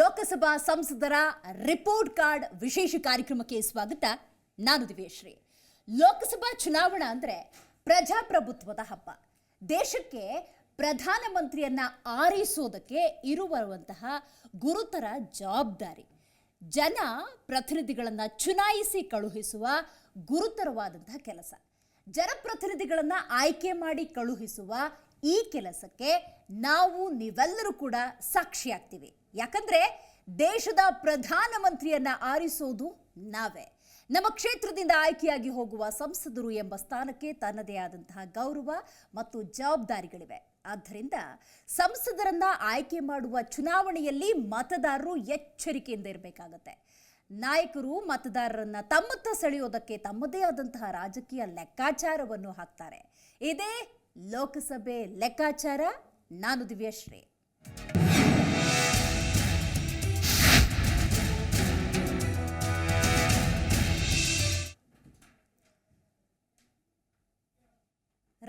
ಲೋಕಸಭಾ ಸಂಸದರ report card ವಿಶೇಷ ಕಾರ್ಯಕ್ರಮಕ್ಕೆ ಸ್ವಾಗತ. ನಾನು ದಿವ್ಯಶ್ರೀ. ಲೋಕಸಭಾ ಚುನಾವಣಾ ಅಂದ್ರೆ ಪ್ರಜಾಪ್ರಭುತ್ವದ ಹಬ್ಬ. ದೇಶಕ್ಕೆ ಪ್ರಧಾನಮಂತ್ರಿಯನ್ನ ಆರಿಸೋದಕ್ಕೆ ಇರುವಂತಹ ಗುರುತರ ಜವಾಬ್ದಾರಿ. ಜನ ಪ್ರತಿನಿಧಿಗಳನ್ನ ಚುನಾಯಿಸಿ ಕಳುಹಿಸುವ ಗುರುತರವಾದಂತಹ ಕೆಲಸ. ಜನಪ್ರತಿನಿಧಿಗಳನ್ನ ಆಯ್ಕೆ ಮಾಡಿ ಕಳುಹಿಸುವ ಈ ಕೆಲಸಕ್ಕೆ ನಾವು ನೀವೆಲ್ಲರೂ ಕೂಡ ಸಾಕ್ಷಿಯಾಗ್ತೀವಿ. ಯಾಕಂದ್ರೆ ದೇಶದ ಪ್ರಧಾನಮಂತ್ರಿಯನ್ನ ಆರಿಸೋದು ನಾವೇ. ನಮ್ಮ ಕ್ಷೇತ್ರದಿಂದ ಆಯ್ಕೆಯಾಗಿ ಹೋಗುವ ಸಂಸದರು ಎಂಬ ಸ್ಥಾನಕ್ಕೆ ತನ್ನದೇ ಆದಂತಹ ಗೌರವ ಮತ್ತು ಜವಾಬ್ದಾರಿಗಳಿವೆ. ಆದ್ದರಿಂದ ಸಂಸದರನ್ನ ಆಯ್ಕೆ ಮಾಡುವ ಚುನಾವಣೆಯಲ್ಲಿ ಮತದಾರರು ಎಚ್ಚರಿಕೆಯಿಂದ ಇರಬೇಕಾಗತ್ತೆ. ನಾಯಕರು ಮತದಾರರನ್ನ ತಮ್ಮತ್ತ ಸೆಳೆಯೋದಕ್ಕೆ ತಮ್ಮದೇ ಆದಂತಹ ರಾಜಕೀಯ ಲೆಕ್ಕಾಚಾರವನ್ನು ಹಾಕ್ತಾರೆ. ಇದೇ ಲೋಕಸಭೆ ಲೆಕ್ಕಾಚಾರ, ನಾನು ದಿವ್ಯಶ್ರೀ.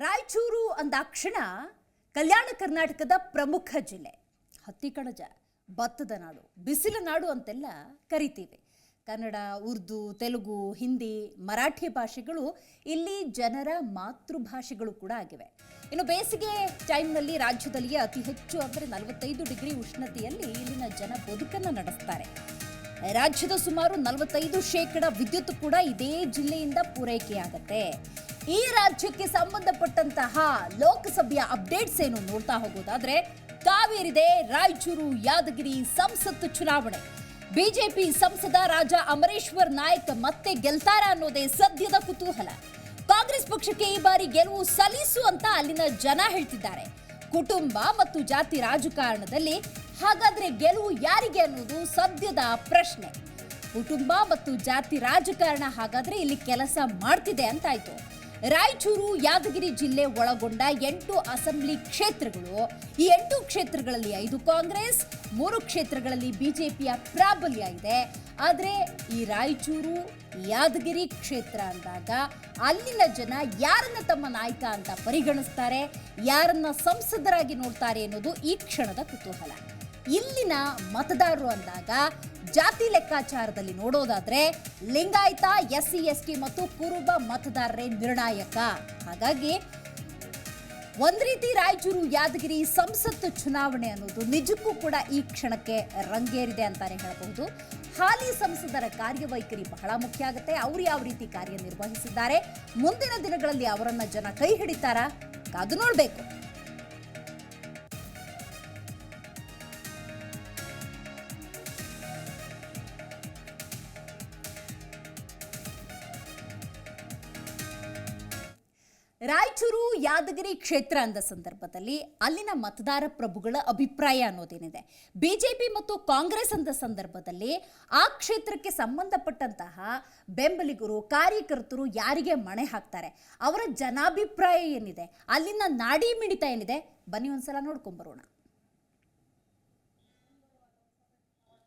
ರಾಯಚೂರು ಅಂದಾಕ್ಷಣ ಕಲ್ಯಾಣ ಕರ್ನಾಟಕದ ಪ್ರಮುಖ ಜಿಲ್ಲೆ. ಹತ್ತಿ ಕಣಜ, ಭತ್ತದ ನಾಡು, ಬಿಸಿಲ ನಾಡು ಅಂತೆಲ್ಲ ಕರಿತೀವಿ. ಕನ್ನಡ, ಉರ್ದು, ತೆಲುಗು, ಹಿಂದಿ, ಮರಾಠಿ ಭಾಷೆಗಳು ಇಲ್ಲಿ ಜನರ ಮಾತೃಭಾಷೆಗಳು ಕೂಡ ಆಗಿವೆ. ಇನ್ನು ಬೇಸಿಗೆ ಟೈಮ್ನಲ್ಲಿ ರಾಜ್ಯದಲ್ಲಿಯೇ ಅತಿ ಹೆಚ್ಚು ಅಂದರೆ ನಲವತ್ತೈದು ಡಿಗ್ರಿ ಉಷ್ಣತೆಯಲ್ಲಿ ಇಲ್ಲಿನ ಜನ ಬದುಕನ್ನು ನಡೆಸ್ತಾರೆ. ರಾಜ್ಯದ ಸುಮಾರು ನಲವತ್ತೈದು ಶೇಕಡ ವಿದ್ಯುತ್ ಕೂಡ ಇದೇ ಜಿಲ್ಲೆಯಿಂದ ಪೂರೈಕೆಯಾಗತ್ತೆ. ಈ ರಾಜ್ಯಕ್ಕೆ ಸಂಬಂಧಪಟ್ಟಂತಹ ಲೋಕಸಭೆಯ ಅಪ್ಡೇಟ್ಸ್ ಏನು ನೋಡ್ತಾ ಹೋಗೋದಾದ್ರೆ, ಕಾವೇರಿದೆ ರಾಯಚೂರು ಯಾದಗಿರಿ ಸಂಸತ್ ಚುನಾವಣೆ. ಬಿಜೆಪಿ ಸಂಸದ ರಾಜ ಅಮರೇಶ್ವರ್ ನಾಯಕ್ ಮತ್ತೆ ಗೆಲ್ತಾರ ಅನ್ನೋದೇ ಸದ್ಯದ ಕುತೂಹಲ. ಕಾಂಗ್ರೆಸ್ ಪಕ್ಷಕ್ಕೆ ಈ ಬಾರಿ ಗೆಲುವು ಸಲ್ಲಿಸು ಅಂತ ಅಲ್ಲಿನ ಜನ ಹೇಳ್ತಿದ್ದಾರೆ. ಕುಟುಂಬ ಮತ್ತು ಜಾತಿ ರಾಜಕಾರಣದಲ್ಲಿ ಹಾಗಾದ್ರೆ ಗೆಲುವು ಯಾರಿಗೆ ಅನ್ನೋದು ಸದ್ಯದ ಪ್ರಶ್ನೆ. ಕುಟುಂಬ ಮತ್ತು ಜಾತಿ ರಾಜಕಾರಣ ಹಾಗಾದ್ರೆ ಇಲ್ಲಿ ಕೆಲಸ ಮಾಡ್ತಿದೆ ಅಂತಾಯ್ತು. ರಾಯಚೂರು, ಯಾದಗಿರಿ ಜಿಲ್ಲೆ ಒಳಗೊಂಡ ಎಂಟು ಅಸೆಂಬ್ಲಿ ಕ್ಷೇತ್ರಗಳು. ಈ ಎಂಟು ಕ್ಷೇತ್ರಗಳಲ್ಲಿ ಐದು ಕಾಂಗ್ರೆಸ್, ಮೂರು ಕ್ಷೇತ್ರಗಳಲ್ಲಿ ಬಿಜೆಪಿಯ ಪ್ರಾಬಲ್ಯ ಇದೆ. ಆದರೆ ಈ ರಾಯಚೂರು, ಯಾದಗಿರಿ ಕ್ಷೇತ್ರ ಅಂದಾಗ ಅಲ್ಲಿನ ಜನ ಯಾರನ್ನ ತಮ್ಮ ನಾಯಕ ಅಂತ ಪರಿಗಣಿಸ್ತಾರೆ, ಯಾರನ್ನ ಸಂಸದರಾಗಿ ನೋಡ್ತಾರೆ ಅನ್ನೋದು ಈ ಕ್ಷಣದ ಕುತೂಹಲ. ಇಲ್ಲಿನ ಮತದಾರರು ಅಂದಾಗ ಜಾತಿ ಲೆಕ್ಕಾಚಾರದಲ್ಲಿ ನೋಡೋದಾದ್ರೆ Lingayat S C S T ಮತ್ತು ಕುರುಬ ಮತದಾರರೇ ನಿರ್ಣಾಯಕ. ಹಾಗಾಗಿ ಒಂದ್ ರೀತಿ ರಾಯಚೂರು ಯಾದಗಿರಿ ಸಂಸತ್ತು ಚುನಾವಣೆ ಅನ್ನೋದು ನಿಜಕ್ಕೂ ಕೂಡ ಈ ಕ್ಷಣಕ್ಕೆ ರಂಗೇರಿದೆ ಅಂತಾನೆ ಹೇಳಬಹುದು. ಹಾಲಿ ಸಂಸದರ ಕಾರ್ಯವೈಖರಿ ಬಹಳ ಮುಖ್ಯ ಆಗುತ್ತೆ. ಅವರು ಯಾವ ರೀತಿ ಕಾರ್ಯನಿರ್ವಹಿಸಿದ್ದಾರೆ? ಮುಂದಿನ ದಿನಗಳಲ್ಲಿ ಅವರನ್ನ ಜನ ಕೈ ಹಿಡಿತಾರಾ? ಕಾದು ನೋಡ್ಬೇಕು. ರಾಯಚೂರು ಯಾದಗಿರಿ ಕ್ಷೇತ್ರ ಅಂದ ಸಂದರ್ಭದಲ್ಲಿ ಅಲ್ಲಿನ ಮತದಾರ ಪ್ರಭುಗಳ ಅಭಿಪ್ರಾಯ ಅನ್ನೋದೇನಿದೆ. ಬಿಜೆಪಿ ಮತ್ತು ಕಾಂಗ್ರೆಸ್ ಅಂದ ಸಂದರ್ಭದಲ್ಲಿ ಆ ಕ್ಷೇತ್ರಕ್ಕೆ ಸಂಬಂಧಪಟ್ಟಂತಹ ಬೆಂಬಲಿಗರು, ಕಾರ್ಯಕರ್ತರು ಯಾರಿಗೆ ಮಣೆ ಹಾಕ್ತಾರೆ? ಅವರ ಜನಾಭಿಪ್ರಾಯ ಏನಿದೆ? ಅಲ್ಲಿನ ನಾಡಿ ಮಿಡಿತ ಏನಿದೆ? ಬನ್ನಿ ಒಂದ್ಸಲ ನೋಡ್ಕೊಂಬರೋಣ ಅಲ್ಲಿ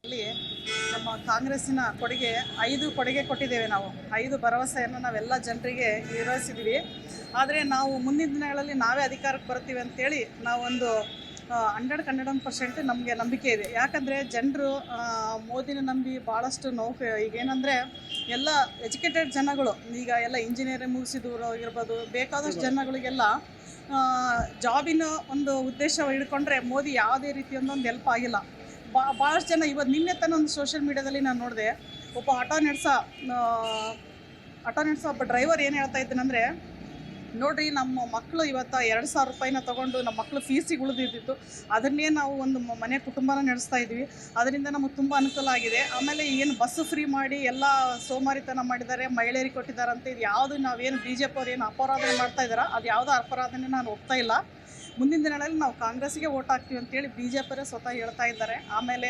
ನಮ್ಮ ಕಾಂಗ್ರೆಸ್ಸಿನ ಕೊಡುಗೆ ಐದು ಕೊಡುಗೆ ಕೊಟ್ಟಿದ್ದೇವೆ ನಾವು. ಐದು ಭರವಸೆಯನ್ನು ನಾವೆಲ್ಲ ಜನರಿಗೆ ನಿರ್ವಹಿಸಿದ್ದೀವಿ ಆದರೆ ನಾವು ಮುಂದಿನ ದಿನಗಳಲ್ಲಿ ನಾವೇ ಅಧಿಕಾರಕ್ಕೆ ಬರ್ತೀವಿ ಅಂತೇಳಿ ನಾವೊಂದು ಹಂಡ್ರೆಡ್ ಹಂಡ್ರೆಡ್ ಪರ್ಸೆಂಟ್ ನಮಗೆ ನಂಬಿಕೆ ಇದೆ. ಯಾಕಂದರೆ ಜನರು ಮೋದಿನ ನಂಬಿ ಭಾಳಷ್ಟು ನೋವು, ಈಗೇನಂದರೆ ಎಲ್ಲ ಎಜುಕೇಟೆಡ್ ಜನಗಳು, ಈಗ ಎಲ್ಲ ಇಂಜಿನಿಯರಿಂಗ್ ಮುಗಿಸಿದವರು ಇರ್ಬೋದು ಬೇಕಾದಷ್ಟು ಜನಗಳಿಗೆಲ್ಲ ಜಾಬಿನ ಒಂದು ಉದ್ದೇಶ ಹಿಡ್ಕೊಂಡ್ರೆ ಮೋದಿ ಯಾವುದೇ ರೀತಿಯೊಂದೊಂದು ಹೆಲ್ಪ್ ಆಗಿಲ್ಲ. ಬಾ ಭಾಳಷ್ಟು ಜನ ಇವತ್ತು ನಿನ್ನೆ ತನ ಒಂದು ಸೋಷಿಯಲ್ ಮೀಡ್ಯಾದಲ್ಲಿ ನಾನು ನೋಡಿದೆ, ಒಬ್ಬ ಆಟೋ ನಡೆಸ ಆಟೋ ನಡೆಸೋ ಒಬ್ಬ ಡ್ರೈವರ್ ಏನು ಹೇಳ್ತಾ ಇದ್ದಾನಂದರೆ ನೋಡ್ರಿ ನಮ್ಮ ಮಕ್ಕಳು ಇವತ್ತು ಎರಡು ಸಾವಿರ ರೂಪಾಯಿನ ತೊಗೊಂಡು ನಮ್ಮ ಮಕ್ಕಳು ಫೀಸಿಗೆ ಉಳಿದಿದ್ದಿತ್ತು ಅದನ್ನೇ ನಾವು ಒಂದು ಮನೆ ಕುಟುಂಬನ ನಡೆಸ್ತಾ ಇದ್ವಿ. ಅದರಿಂದ ನಮಗೆ ತುಂಬ ಅನುಕೂಲ ಆಗಿದೆ. ಆಮೇಲೆ ಏನು ಬಸ್ಸು ಫ್ರೀ ಮಾಡಿ ಎಲ್ಲ ಸೋಮಾರಿತನ ಮಾಡಿದ್ದಾರೆ, ಮಹಿಳೆಯರಿಗೆ ಕೊಟ್ಟಿದ್ದಾರೆ ಅಂತ ಇದು ಯಾವುದು ನಾವೇನು ಬಿ ಜೆ ಪಿ ಅವ್ರು ಏನು ಅಪರಾಧನೆ ಮಾಡ್ತಾ ಇದ್ದಾರೆ? ಅದು ಯಾವುದೋ ಅಪರಾಧನೆ ನಾನು ಒಪ್ತಾ ಇಲ್ಲ. ಮುಂದಿನ ದಿನಗಳಲ್ಲಿ ನಾವು ಕಾಂಗ್ರೆಸ್ಗೆ ಓಟ್ ಹಾಕ್ತೀವಿ ಅಂತೇಳಿ ಬಿ ಜೆ ಪಿರೇ ಸ್ವತಃ ಹೇಳ್ತಾ ಇದ್ದಾರೆ. ಆಮೇಲೆ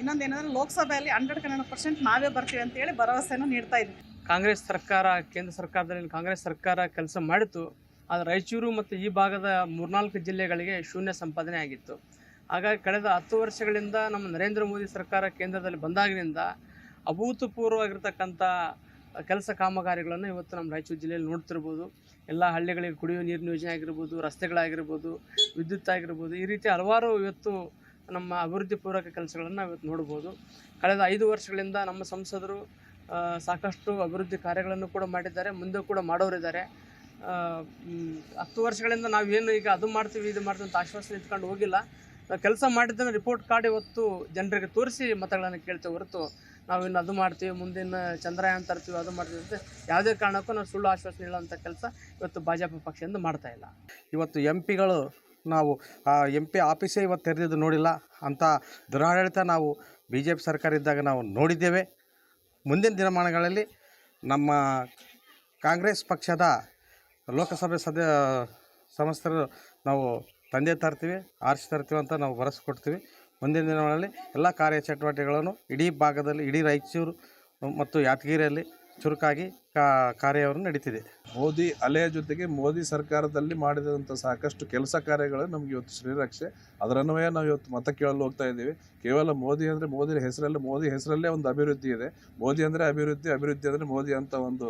ಇನ್ನೊಂದು ಏನಂದರೆ ಲೋಕಸಭೆಯಲ್ಲಿ ಹಂಡ್ರೆಡ್ ಹಂಡ್ರೆಡ್ ಪರ್ಸೆಂಟ್ ನಾವೇ ಬರ್ತೀವಿ ಅಂತೇಳಿ ಭರವಸೆಯನ್ನು ನೀಡ್ತಾ ಇದ್ವಿ. ಕಾಂಗ್ರೆಸ್ ಸರ್ಕಾರ, ಕೇಂದ್ರ ಸರ್ಕಾರದಲ್ಲಿ ಕಾಂಗ್ರೆಸ್ ಸರ್ಕಾರ ಕೆಲಸ ಮಾಡಿತು. ಆದರೆ ರಾಯಚೂರು ಮತ್ತು ಈ ಭಾಗದ ಮೂರ್ನಾಲ್ಕು ಜಿಲ್ಲೆಗಳಿಗೆ ಶೂನ್ಯ ಸಂಪಾದನೆ ಆಗಿತ್ತು. ಹಾಗಾಗಿ ಕಳೆದ ಹತ್ತು ವರ್ಷಗಳಿಂದ ನಮ್ಮ ನರೇಂದ್ರ ಮೋದಿ ಸರ್ಕಾರ ಕೇಂದ್ರದಲ್ಲಿ ಬಂದಾಗಿನಿಂದ ಅಭೂತಪೂರ್ವವಾಗಿರ್ತಕ್ಕಂಥ ಕೆಲಸ ಕಾಮಗಾರಿಗಳನ್ನು ಇವತ್ತು ನಮ್ಮ ರಾಯಚೂರು ಜಿಲ್ಲೆಯಲ್ಲಿ ನೋಡ್ತಿರ್ಬೋದು. ಎಲ್ಲ ಹಳ್ಳಿಗಳಿಗೆ ಕುಡಿಯುವ ನೀರಿನ ಯೋಜನೆ ಆಗಿರ್ಬೋದು, ರಸ್ತೆಗಳಾಗಿರ್ಬೋದು, ವಿದ್ಯುತ್ ಆಗಿರ್ಬೋದು, ಈ ರೀತಿ ಹಲವಾರು ಇವತ್ತು ನಮ್ಮ ಅಭಿವೃದ್ಧಿ ಪೂರಕ ಕೆಲಸಗಳನ್ನು ಇವತ್ತು ನೋಡ್ಬೋದು. ಕಳೆದ ಐದು ವರ್ಷಗಳಿಂದ ನಮ್ಮ ಸಂಸದರು ಸಾಕಷ್ಟು ಅಭಿವೃದ್ಧಿ ಕಾರ್ಯಗಳನ್ನು ಕೂಡ ಮಾಡಿದ್ದಾರೆ, ಮುಂದೆ ಕೂಡ ಮಾಡೋರಿದ್ದಾರೆ ಹತ್ತು ವರ್ಷಗಳಿಂದ ನಾವೇನು ಈಗ ಅದು ಮಾಡ್ತೀವಿ, ಇದು ಮಾಡ್ತೀವಿ ಅಂತ ಆಶ್ವಾಸನೆ ಇಟ್ಕೊಂಡು ಹೋಗಿಲ್ಲ. ಕೆಲಸ ಮಾಡಿದ್ದನ್ನು ರಿಪೋರ್ಟ್ ಕಾರ್ಡ್ ಇವತ್ತು ಜನರಿಗೆ ತೋರಿಸಿ ಮತಗಳನ್ನು ಕೇಳ್ತೇವೆ ಹೊರತು ನಾವು ಇನ್ನು ಅದು ಮಾಡ್ತೀವಿ, ಮುಂದಿನ ಚಂದ್ರಯಾನ ತರ್ತೀವಿ, ಅದು ಮಾಡ್ತೀವಿ ಅಂತ ಯಾವುದೇ ಕಾರಣಕ್ಕೂ ನಾವು ಸುಳ್ಳು ಆಶ್ವಾಸನೆ ಹೇಳುವಂಥ ಕೆಲಸ ಇವತ್ತು ಭಾಜಪ ಪಕ್ಷದಿಂದ ಮಾಡ್ತಾ ಇಲ್ಲ. ಇವತ್ತು ಎಂ ಪಿಗಳು ನಾವು, ಆ ಎಂ ಪಿ ಆಫೀಸೇ ಇವತ್ತು ತೆರೆದಿದ್ದು ನೋಡಿಲ್ಲ ಅಂತ ದುರಾಡಳಿತ ನಾವು ಬಿ ಜೆ ಪಿ ಸರ್ಕಾರ ಇದ್ದಾಗ ನಾವು ನೋಡಿದ್ದೇವೆ. ಮುಂದಿನ ದಿನಮಾನಗಳಲ್ಲಿ ನಮ್ಮ ಕಾಂಗ್ರೆಸ್ ಪಕ್ಷದ ಲೋಕಸಭೆ ಸದ್ಯ ಸಮಸ್ತರು ನಾವು ತಂದೆ ತರ್ತೀವಿ, ಆರಿಸಿ ತರ್ತೀವಿ ಅಂತ ನಾವು ಭರವಸೆ ಕೊಡ್ತೀವಿ. ಮುಂದಿನ ದಿನಗಳಲ್ಲಿ ಎಲ್ಲ ಕಾರ್ಯಚಟುವಟಿಕೆಗಳನ್ನು ಇಡೀ ಭಾಗದಲ್ಲಿ, ಇಡೀ ರಾಯಚೂರು ಮತ್ತು ಯಾದಗಿರಿಯಲ್ಲಿ ಚುರುಕಾಗಿ ಕಾರ್ಯವನ್ನು ನಡೀತಿದೆ. ಮೋದಿ ಅಲೆಯ ಜೊತೆಗೆ ಮೋದಿ ಸರ್ಕಾರದಲ್ಲಿ ಮಾಡಿದಂಥ ಸಾಕಷ್ಟು ಕೆಲಸ ಕಾರ್ಯಗಳು ನಮ್ಗೆ ಇವತ್ತು ಶ್ರೀರಕ್ಷೆ. ಅದರನ್ವಯ ನಾವು ಇವತ್ತು ಮತ ಕೇಳಲು ಹೋಗ್ತಾ ಇದ್ದೀವಿ. ಕೇವಲ ಮೋದಿ ಅಂದರೆ ಮೋದಿ ಹೆಸರಲ್ಲೇ ಮೋದಿ ಹೆಸರಲ್ಲೇ ಒಂದು ಅಭಿವೃದ್ಧಿ ಇದೆ. ಮೋದಿ ಅಂದರೆ ಅಭಿವೃದ್ಧಿ ಅಭಿವೃದ್ಧಿ ಅಂದರೆ ಮೋದಿ ಅಂತ ಒಂದು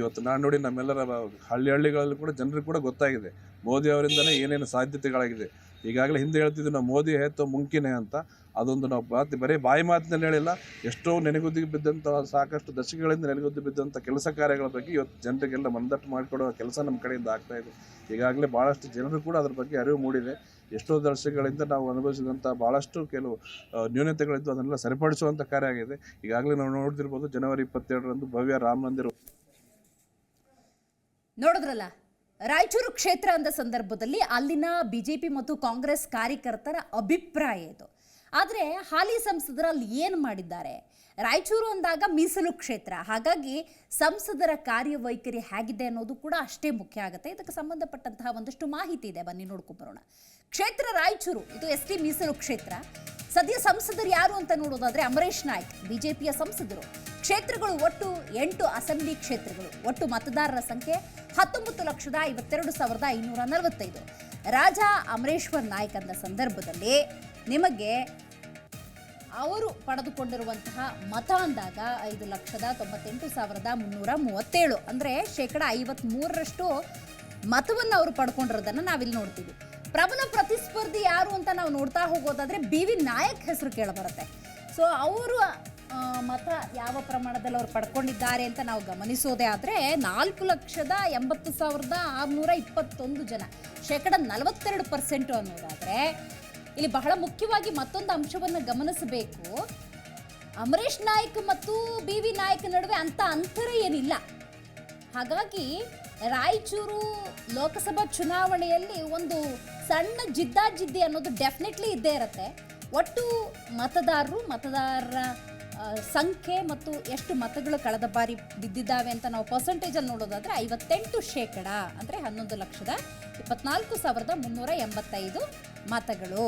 ಇವತ್ತು ನಾಣ್ಣುಡಿ ನಮ್ಮೆಲ್ಲರ ಹಳ್ಳಿ ಹಳ್ಳಿಗಳಲ್ಲಿ ಕೂಡ ಜನರಿಗೆ ಕೂಡ ಗೊತ್ತಾಗಿದೆ. ಮೋದಿ ಅವರಿಂದನೇ ಏನೇನು ಸಾಧ್ಯತೆಗಳಾಗಿದೆ. ಈಗಾಗಲೇ ಹಿಂದೆ ಹೇಳ್ತಿದ್ವಿ ನಾವು ಮೋದಿ ಹೇತೋ ಮುಂಕಿನೇ ಅಂತ. ಅದೊಂದು ನಾವು ಮಾತು, ಬರೀ ಬಾಯಿ ಮಾತಿನಲ್ಲಿ ಹೇಳಿಲ್ಲ, ಎಷ್ಟೋ ನೆನೆಗುದ್ದಿಗೆ ಬಿದ್ದಂಥ ಸಾಕಷ್ಟು ದಶಕಗಳಿಂದ ನೆನೆಗುದ್ದಿ ಬಿದ್ದಂಥ ಕೆಲಸ ಕಾರ್ಯಗಳ ಬಗ್ಗೆ ಇವತ್ತು ಜನರಿಗೆಲ್ಲ ಮನದಟ್ಟು ಮಾಡಿಕೊಡುವ ಕೆಲಸ ನಮ್ಮ ಕಡೆಯಿಂದ ಆಗ್ತಾಯಿದೆ ಈಗಾಗಲೇ ಭಾಳಷ್ಟು ಜನರು ಕೂಡ ಅದ್ರ ಬಗ್ಗೆ ಅರಿವು ಮೂಡಿದೆ. ಎಷ್ಟೋ ದಶಕಗಳಿಂದ ನಾವು ಅನುಭವಿಸಿದಂಥ ಭಾಳಷ್ಟು ಕೆಲವು ನ್ಯೂನತೆಗಳಿದ್ದು ಅದನ್ನೆಲ್ಲ ಸರಿಪಡಿಸುವಂಥ ಕಾರ್ಯ ಆಗಿದೆ. ಈಗಾಗಲೇ ನಾವು ನೋಡ್ತಿರ್ಬೋದು, ಜನವರಿ ಇಪ್ಪತ್ತೆರಡರಂದು ಭವ್ಯ ರಾಮ ಮಂದಿರ ನೋಡಿದ್ರಲ್ಲ? ರಾಯಚೂರು ಕ್ಷೇತ್ರ ಅಂದ ಸಂದರ್ಭದಲ್ಲಿ ಅಲ್ಲಿನ ಬಿಜೆಪಿ ಮತ್ತು ಕಾಂಗ್ರೆಸ್ ಕಾರ್ಯಕರ್ತರ ಅಭಿಪ್ರಾಯ ಇದು. ಆದರೆ ಹಾಲಿ ಸಂಸದರು ಅಲ್ಲಿ ಏನು ಮಾಡಿದ್ದಾರೆ? ರಾಯಚೂರು ಅಂದಾಗ ಮೀಸಲು ಕ್ಷೇತ್ರ. ಹಾಗಾಗಿ ಸಂಸದರ ಕಾರ್ಯವೈಖರಿ ಹೇಗಿದೆ ಅನ್ನೋದು ಕೂಡ ಅಷ್ಟೇ ಮುಖ್ಯ ಆಗುತ್ತೆ. ಇದಕ್ಕೆ ಸಂಬಂಧಪಟ್ಟಂತಹ ಒಂದಷ್ಟು ಮಾಹಿತಿ ಇದೆ. ಬನ್ನಿ ನೋಡ್ಕೊಂಬರೋಣ ಕ್ಷೇತ್ರ ರಾಯಚೂರು, ಇದು ಎಸ್ ಟಿ ಮೀಸಲು ಕ್ಷೇತ್ರ. ಸದ್ಯ ಸಂಸದರು ಯಾರು ಅಂತ ನೋಡೋದಾದ್ರೆ ಅಮರೇಶ್ ನಾಯ್ಕ್, ಬಿಜೆಪಿಯ ಸಂಸದರು. ಕ್ಷೇತ್ರಗಳು ಒಟ್ಟು ಎಂಟು ಅಸೆಂಬ್ಲಿ ಕ್ಷೇತ್ರಗಳು, ಒಟ್ಟು ಮತದಾರರ ಸಂಖ್ಯೆ ಹತ್ತೊಂಬತ್ತು ಲಕ್ಷದ ಐವತ್ತೆರಡು ಸಾವಿರದ ಐನೂರ ನಲವತ್ತೈದು. ರಾಜಾ ಅಮರೇಶ್ವರ್ ನಾಯ್ಕ್ ಅಂದ ಸಂದರ್ಭದಲ್ಲಿ ನಿಮಗೆ ಅವರು ಪಡೆದುಕೊಂಡಿರುವಂತಹ ಮತ ಅಂದಾಗ ಐದು ಲಕ್ಷದ ತೊಂಬತ್ತೆಂಟು ಸಾವಿರದ ಮುನ್ನೂರ ಮೂವತ್ತೇಳು. ಅಂದರೆ ಶೇಕಡ ಐವತ್ತ್ಮೂರರಷ್ಟು ಮತವನ್ನು ಅವರು ಪಡ್ಕೊಂಡಿರೋದನ್ನು ನಾವಿಲ್ಲಿ ನೋಡ್ತೀವಿ. ಪ್ರಬಲ ಪ್ರತಿಸ್ಪರ್ಧಿ ಯಾರು ಅಂತ ನಾವು ನೋಡ್ತಾ ಹೋಗೋದಾದ್ರೆ ಬಿ ವಿ ನಾಯಕ್ ಹೆಸರು ಕೇಳಬರುತ್ತೆ. ಸೊ ಅವರು ಮತ ಯಾವ ಪ್ರಮಾಣದಲ್ಲಿ ಅವ್ರು ಪಡ್ಕೊಂಡಿದ್ದಾರೆ ಅಂತ ನಾವು ಗಮನಿಸೋದೇ ಆದರೆ ನಾಲ್ಕು ಲಕ್ಷದ ಎಂಬತ್ತು ಸಾವಿರದ ಆರುನೂರ ಇಪ್ಪತ್ತೊಂದು ಜನ, ಶೇಕಡ ನಲವತ್ತೆರಡು ಪರ್ಸೆಂಟು ಅನ್ನೋದಾದರೆ ಇಲ್ಲಿ ಬಹಳ ಮುಖ್ಯವಾಗಿ ಮತ್ತೊಂದು ಅಂಶವನ್ನು ಗಮನಿಸಬೇಕು. ಅಮರೇಶ್ ನಾಯ್ಕ್ ಮತ್ತು ಬಿ ವಿ ನಾಯಕ್ ನಡುವೆ ಅಂತ ಅಂತರ ಏನಿಲ್ಲ. ಹಾಗಾಗಿ ರಾಯಚೂರು ಲೋಕಸಭಾ ಚುನಾವಣೆಯಲ್ಲಿ ಒಂದು ಸಣ್ಣ ಜಿದ್ದಾಜಿದ್ದಿ ಅನ್ನೋದು ಡೆಫಿನೆಟ್ಲಿ ಇದ್ದೇ ಇರುತ್ತೆ. ಒಟ್ಟು ಮತದಾರರು, ಮತದಾರರ ಸಂಖ್ಯೆ ಮತ್ತು ಎಷ್ಟು ಮತಗಳು ಕಳೆದ ಬಾರಿ ಬಿದ್ದಿದ್ದಾವೆ ಅಂತ ನಾವು ಪರ್ಸೆಂಟೇಜಲ್ಲಿ ನೋಡೋದಾದ್ರೆ ಐವತ್ತೆಂಟು ಶೇಕಡ ಅಂದರೆ ಹನ್ನೊಂದು ಲಕ್ಷದ ಇಪ್ಪತ್ನಾಲ್ಕು ಸಾವಿರದ ಮುನ್ನೂರ ಎಂಬತ್ತೈದು ಮತಗಳು.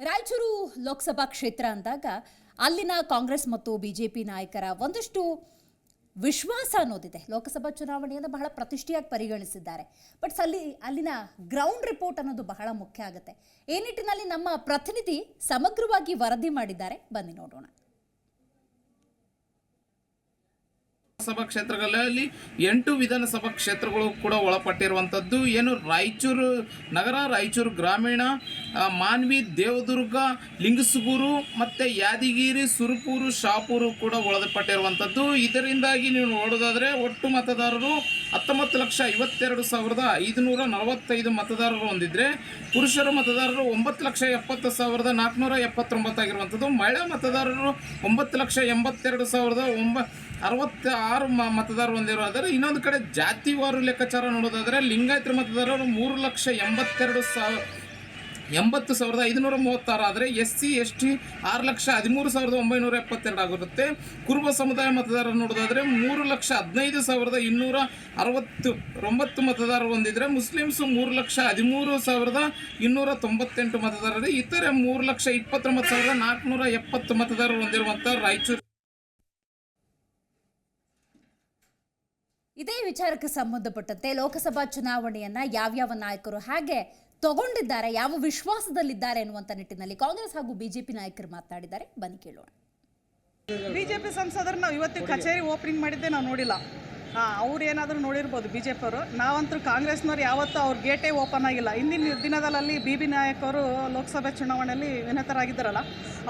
ರಾಯಚೂರು ಲೋಕಸಭಾ ಕ್ಷೇತ್ರ ಅಂದಾಗ ಅಲ್ಲಿನ ಕಾಂಗ್ರೆಸ್ ಮತ್ತು ಬಿಜೆಪಿ ನಾಯಕರ ಒಂದಷ್ಟು ವಿಶ್ವಾಸ ಅನ್ನೋದಿದೆ. ಲೋಕಸಭಾ ಚುನಾವಣೆಯನ್ನು ಬಹಳ ಪ್ರತಿಷ್ಠೆಯಾಗಿ ಪರಿಗಣಿಸಿದ್ದಾರೆ. ಬಟ್ ಅಲ್ಲಿ, ಅಲ್ಲಿನ ಗ್ರೌಂಡ್ ರಿಪೋರ್ಟ್ ಅನ್ನೋದು ಬಹಳ ಮುಖ್ಯ ಆಗುತ್ತೆ. ಈ ನಿಟ್ಟಿನಲ್ಲಿ ನಮ್ಮ ಪ್ರತಿನಿಧಿ ಸಮಗ್ರವಾಗಿ ವರದಿ ಮಾಡಿದ್ದಾರೆ. ಬನ್ನಿ ನೋಡೋಣ. ವಿಧಾನಸಭಾ ಕ್ಷೇತ್ರಗಳಲ್ಲಿ ಎಂಟು ವಿಧಾನಸಭಾ ಕ್ಷೇತ್ರಗಳು ಕೂಡ ಒಳಪಟ್ಟಿರುವಂಥದ್ದು. ಏನು ರಾಯಚೂರು ನಗರ, ರಾಯಚೂರು ಗ್ರಾಮೀಣ ಮಾನ್ವಿ, ದೇವದುರ್ಗ, ಲಿಂಗಸಗೂರು ಮತ್ತು ಯಾದಗಿರಿ, ಸುರಪೂರು, ಶಾಪೂರು ಕೂಡ ಒಳಪಟ್ಟಿರುವಂಥದ್ದು. ಇದರಿಂದಾಗಿ ನೀವು ನೋಡೋದಾದರೆ ಒಟ್ಟು ಮತದಾರರು ಹತ್ತೊಂಬತ್ತು ಲಕ್ಷ ಐವತ್ತೆರಡು ಸಾವಿರದ ಐದುನೂರ ನಲವತ್ತೈದು ಮತದಾರರು ಹೊಂದಿದ್ರೆ ಪುರುಷರ ಮತದಾರರು ಒಂಬತ್ತು ಲಕ್ಷ ಎಪ್ಪತ್ತು ಸಾವಿರದ ನಾಲ್ಕುನೂರ ಎಪ್ಪತ್ತೊಂಬತ್ತಾಗಿರುವಂಥದ್ದು ಮಹಿಳಾ ಮತದಾರರು ಒಂಬತ್ತು ಲಕ್ಷ ಎಂಬತ್ತೆರಡು ಸಾವಿರದ ಒಂಬ ಅರವತ್ತ ಆರು ಮ ಮತದಾರರು ಹೊಂದಿರೋದಾದರೆ ಇನ್ನೊಂದು ಕಡೆ ಜಾತಿವಾರು ಲೆಕ್ಕಾಚಾರ ನೋಡೋದಾದರೆ ಲಿಂಗಾಯತರ ಮತದಾರರು ಮೂರು ಲಕ್ಷ ಎಂಬತ್ತೆರಡು ಸಾವಿರ ಎಂಬತ್ತು ಸಾವಿರದ ಐದುನೂರ ಮೂವತ್ತಾರು ಆದರೆ ಎಸ್ ಸಿ ಎಸ್ ಟಿ ಆರು ಲಕ್ಷ ಹದಿಮೂರು ಸಾವಿರದ ಒಂಬೈನೂರ ಎಪ್ಪತ್ತೆರಡು ಆಗಿರುತ್ತೆ ಕುರುಬ ಸಮುದಾಯ ಮತದಾರರು ನೋಡೋದಾದರೆ ಮೂರು ಲಕ್ಷ ಹದಿನೈದು ಸಾವಿರದ ಇನ್ನೂರ ಅರವತ್ತು, ಒಂಬತ್ತು ಮತದಾರರು ಹೊಂದಿದರೆ ಮುಸ್ಲಿಮ್ಸು ಮೂರು ಲಕ್ಷ ಹದಿಮೂರು ಸಾವಿರದ ಇನ್ನೂರ ತೊಂಬತ್ತೆಂಟು ಮತದಾರರು ಇತರೆ ಮೂರು ಲಕ್ಷ ಇಪ್ಪತ್ತೊಂಬತ್ತು ಸಾವಿರದ ನಾಲ್ಕುನೂರ ಎಪ್ಪತ್ತು ಮತದಾರರು ಹೊಂದಿರುವಂಥ ರಾಯಚೂರು. ಇದೇ ವಿಚಾರಕ್ಕೆ ಸಂಬಂಧಪಟ್ಟಂತೆ ಲೋಕಸಭಾ ಚುನಾವಣೆಯನ್ನ ಯಾವ್ಯಾವ ನಾಯಕರು ಹೇಗೆ ತಗೊಂಡಿದ್ದಾರೆ, ಯಾವ ವಿಶ್ವಾಸದಲ್ಲಿದ್ದಾರೆ ಅನ್ನುವಂಥ ನಿಟ್ಟಿನಲ್ಲಿ ಕಾಂಗ್ರೆಸ್ ಹಾಗೂ ಬಿಜೆಪಿ ನಾಯಕರು ಮಾತನಾಡಿದ್ದಾರೆ. ಬನ್ನಿ ಕೇಳೋಣ. ಬಿಜೆಪಿ ಸಂಸದರು ನಾವು ಇವತ್ತಿಗೆ ಕಚೇರಿ ಓಪನಿಂಗ್ ಮಾಡಿದ್ದೆ ನಾವು ನೋಡಿಲ್ಲ. ಅವ್ರು ಏನಾದರೂ ನೋಡಿರ್ಬೋದು ಬಿ ಜೆ ನಾವಂತೂ ಕಾಂಗ್ರೆಸ್ನವ್ರು ಯಾವತ್ತೂ ಅವ್ರ ಗೇಟೇ ಓಪನ್ ಆಗಿಲ್ಲ. ಹಿಂದಿನ ದಿನದಲ್ಲಿ ಬಿ ಬಿ ನಾಯಕ್ ಅವರು ಲೋಕಸಭೆ ಚುನಾವಣೆಯಲ್ಲಿ ವಿನತರಾಗಿದ್ದಾರಲ್ಲ,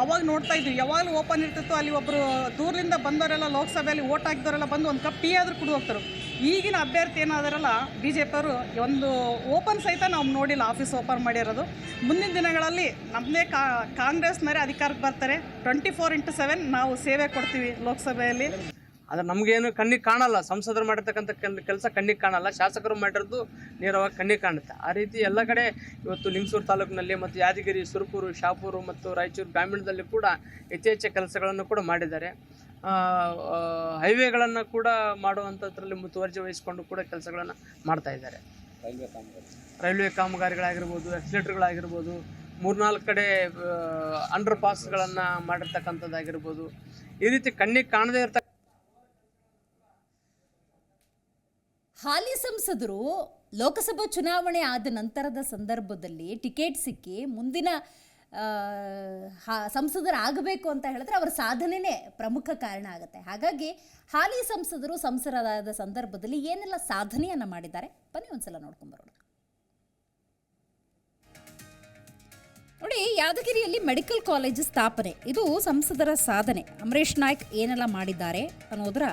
ಅವಾಗ ನೋಡ್ತಾ ಇದ್ವಿ. ಯಾವಾಗಲೂ ಓಪನ್ ಇರ್ತಿತ್ತು, ಅಲ್ಲಿ ಒಬ್ಬರು ದೂರದಿಂದ ಬಂದವರೆಲ್ಲ ಲೋಕಸಭೆಯಲ್ಲಿ ಓಟ್ ಹಾಕಿದವರೆಲ್ಲ ಬಂದು ಒಂದು ಕಪ್ ಟೀ ಆದರೂ ಕುಡಿದು ಹೋಗ್ತಾರೆ. ಈಗಿನ ಅಭ್ಯರ್ಥಿ ಏನಾದರಲ್ಲ ಬಿ ಜೆ ಪಿಯವರು ಒಂದು ಓಪನ್ ಸಹಿತ ನಾವು ನೋಡಿಲ್ಲ, ಆಫೀಸ್ ಓಪನ್ ಮಾಡಿರೋದು. ಮುಂದಿನ ದಿನಗಳಲ್ಲಿ ನಮ್ಮದೇ ಕಾಂಗ್ರೆಸ್ನವರೇ ಅಧಿಕಾರಕ್ಕೆ ಬರ್ತಾರೆ. ಟ್ವೆಂಟಿ ಫೋರ್ ಇಂಟು ಸೆವೆನ್ ನಾವು ಸೇವೆ ಕೊಡ್ತೀವಿ ಲೋಕಸಭೆಯಲ್ಲಿ. ಅದು ನಮಗೇನು ಕಣ್ಣಿಗೆ ಕಾಣಲ್ಲ, ಸಂಸದರು ಮಾಡಿರ್ತಕ್ಕಂಥ ಕೆಲಸ ಕಣ್ಣಿಗೆ ಕಾಣಲ್ಲ, ಶಾಸಕರು ಮಾಡಿರೋದು ನೇರವಾಗಿ ಕಣ್ಣಿಗೆ ಕಾಣುತ್ತೆ. ಆ ರೀತಿ ಎಲ್ಲ ಕಡೆ ಇವತ್ತು ಲಿಂಗಸೂರು ತಾಲೂಕಿನಲ್ಲಿ ಮತ್ತು ಯಾದಗಿರಿ, ಸುರಪುರು, ಶಾಪೂರು ಮತ್ತು ರಾಯಚೂರು, ಗ್ರಾಮೀಣದಲ್ಲಿ ಕೂಡ ಯಥೇಚ್ಛ ಕೆಲಸಗಳನ್ನು ಕೂಡ ಮಾಡಿದ್ದಾರೆ. ಹೈವೇಗಳನ್ನು ಕೂಡ ಮಾಡುವಂಥದ್ರಲ್ಲಿ ಮುತುವರ್ಜಿ ವಹಿಸಿಕೊಂಡು ಕೂಡ ಕೆಲಸಗಳನ್ನು ಮಾಡ್ತಾ ಇದ್ದಾರೆ. ರೈಲ್ವೆ ಕಾಮಗಾರಿಗಳಾಗಿರ್ಬೋದು ಎಕ್ಸಿಲೇಟರ್ಗಳಾಗಿರ್ಬೋದು ಮೂರ್ನಾಲ್ಕು ಕಡೆ ಅಂಡರ್ ಪಾಸ್ಗಳನ್ನು ಮಾಡಿರ್ತಕ್ಕಂಥದ್ದಾಗಿರ್ಬೋದು. ಈ ರೀತಿ ಕಣ್ಣಿಗೆ ಕಾಣದೇ ಇರ್ತಕ್ಕ ಹಾಲಿ ಸಂಸದರು ಲೋಕಸಭಾ ಚುನಾವಣೆ ಆದ ನಂತರದ ಸಂದರ್ಭದಲ್ಲಿ ಟಿಕೆಟ್ ಸಿಕ್ಕಿ ಮುಂದಿನ ಸಂಸದರಾಗಬೇಕು ಅಂತ ಹೇಳಿದ್ರೆ ಅವರ ಸಾಧನೆನೇ ಪ್ರಮುಖ ಕಾರಣ ಆಗುತ್ತೆ. ಹಾಗಾಗಿ ಹಾಲಿ ಸಂಸದರು ಸಂಸದರಾದ ಸಂದರ್ಭದಲ್ಲಿ ಏನೆಲ್ಲ ಸಾಧನೆಯನ್ನು ಮಾಡಿದ್ದಾರೆ? ಬನ್ನಿ ಒಂದ್ಸಲ ನೋಡ್ಕೊಂಡ್ ಬರೋಣ. ನೋಡಿ, ಯಾದಗಿರಿಯಲ್ಲಿ ಮೆಡಿಕಲ್ ಕಾಲೇಜ್ ಸ್ಥಾಪನೆ. ಇದು ಸಂಸದರ ಸಾಧನೆ. ಅಮರೇಶ್ ನಾಯ್ಕ್ ಏನೆಲ್ಲ ಮಾಡಿದ್ದಾರೆ ಅನ್ನೋದರ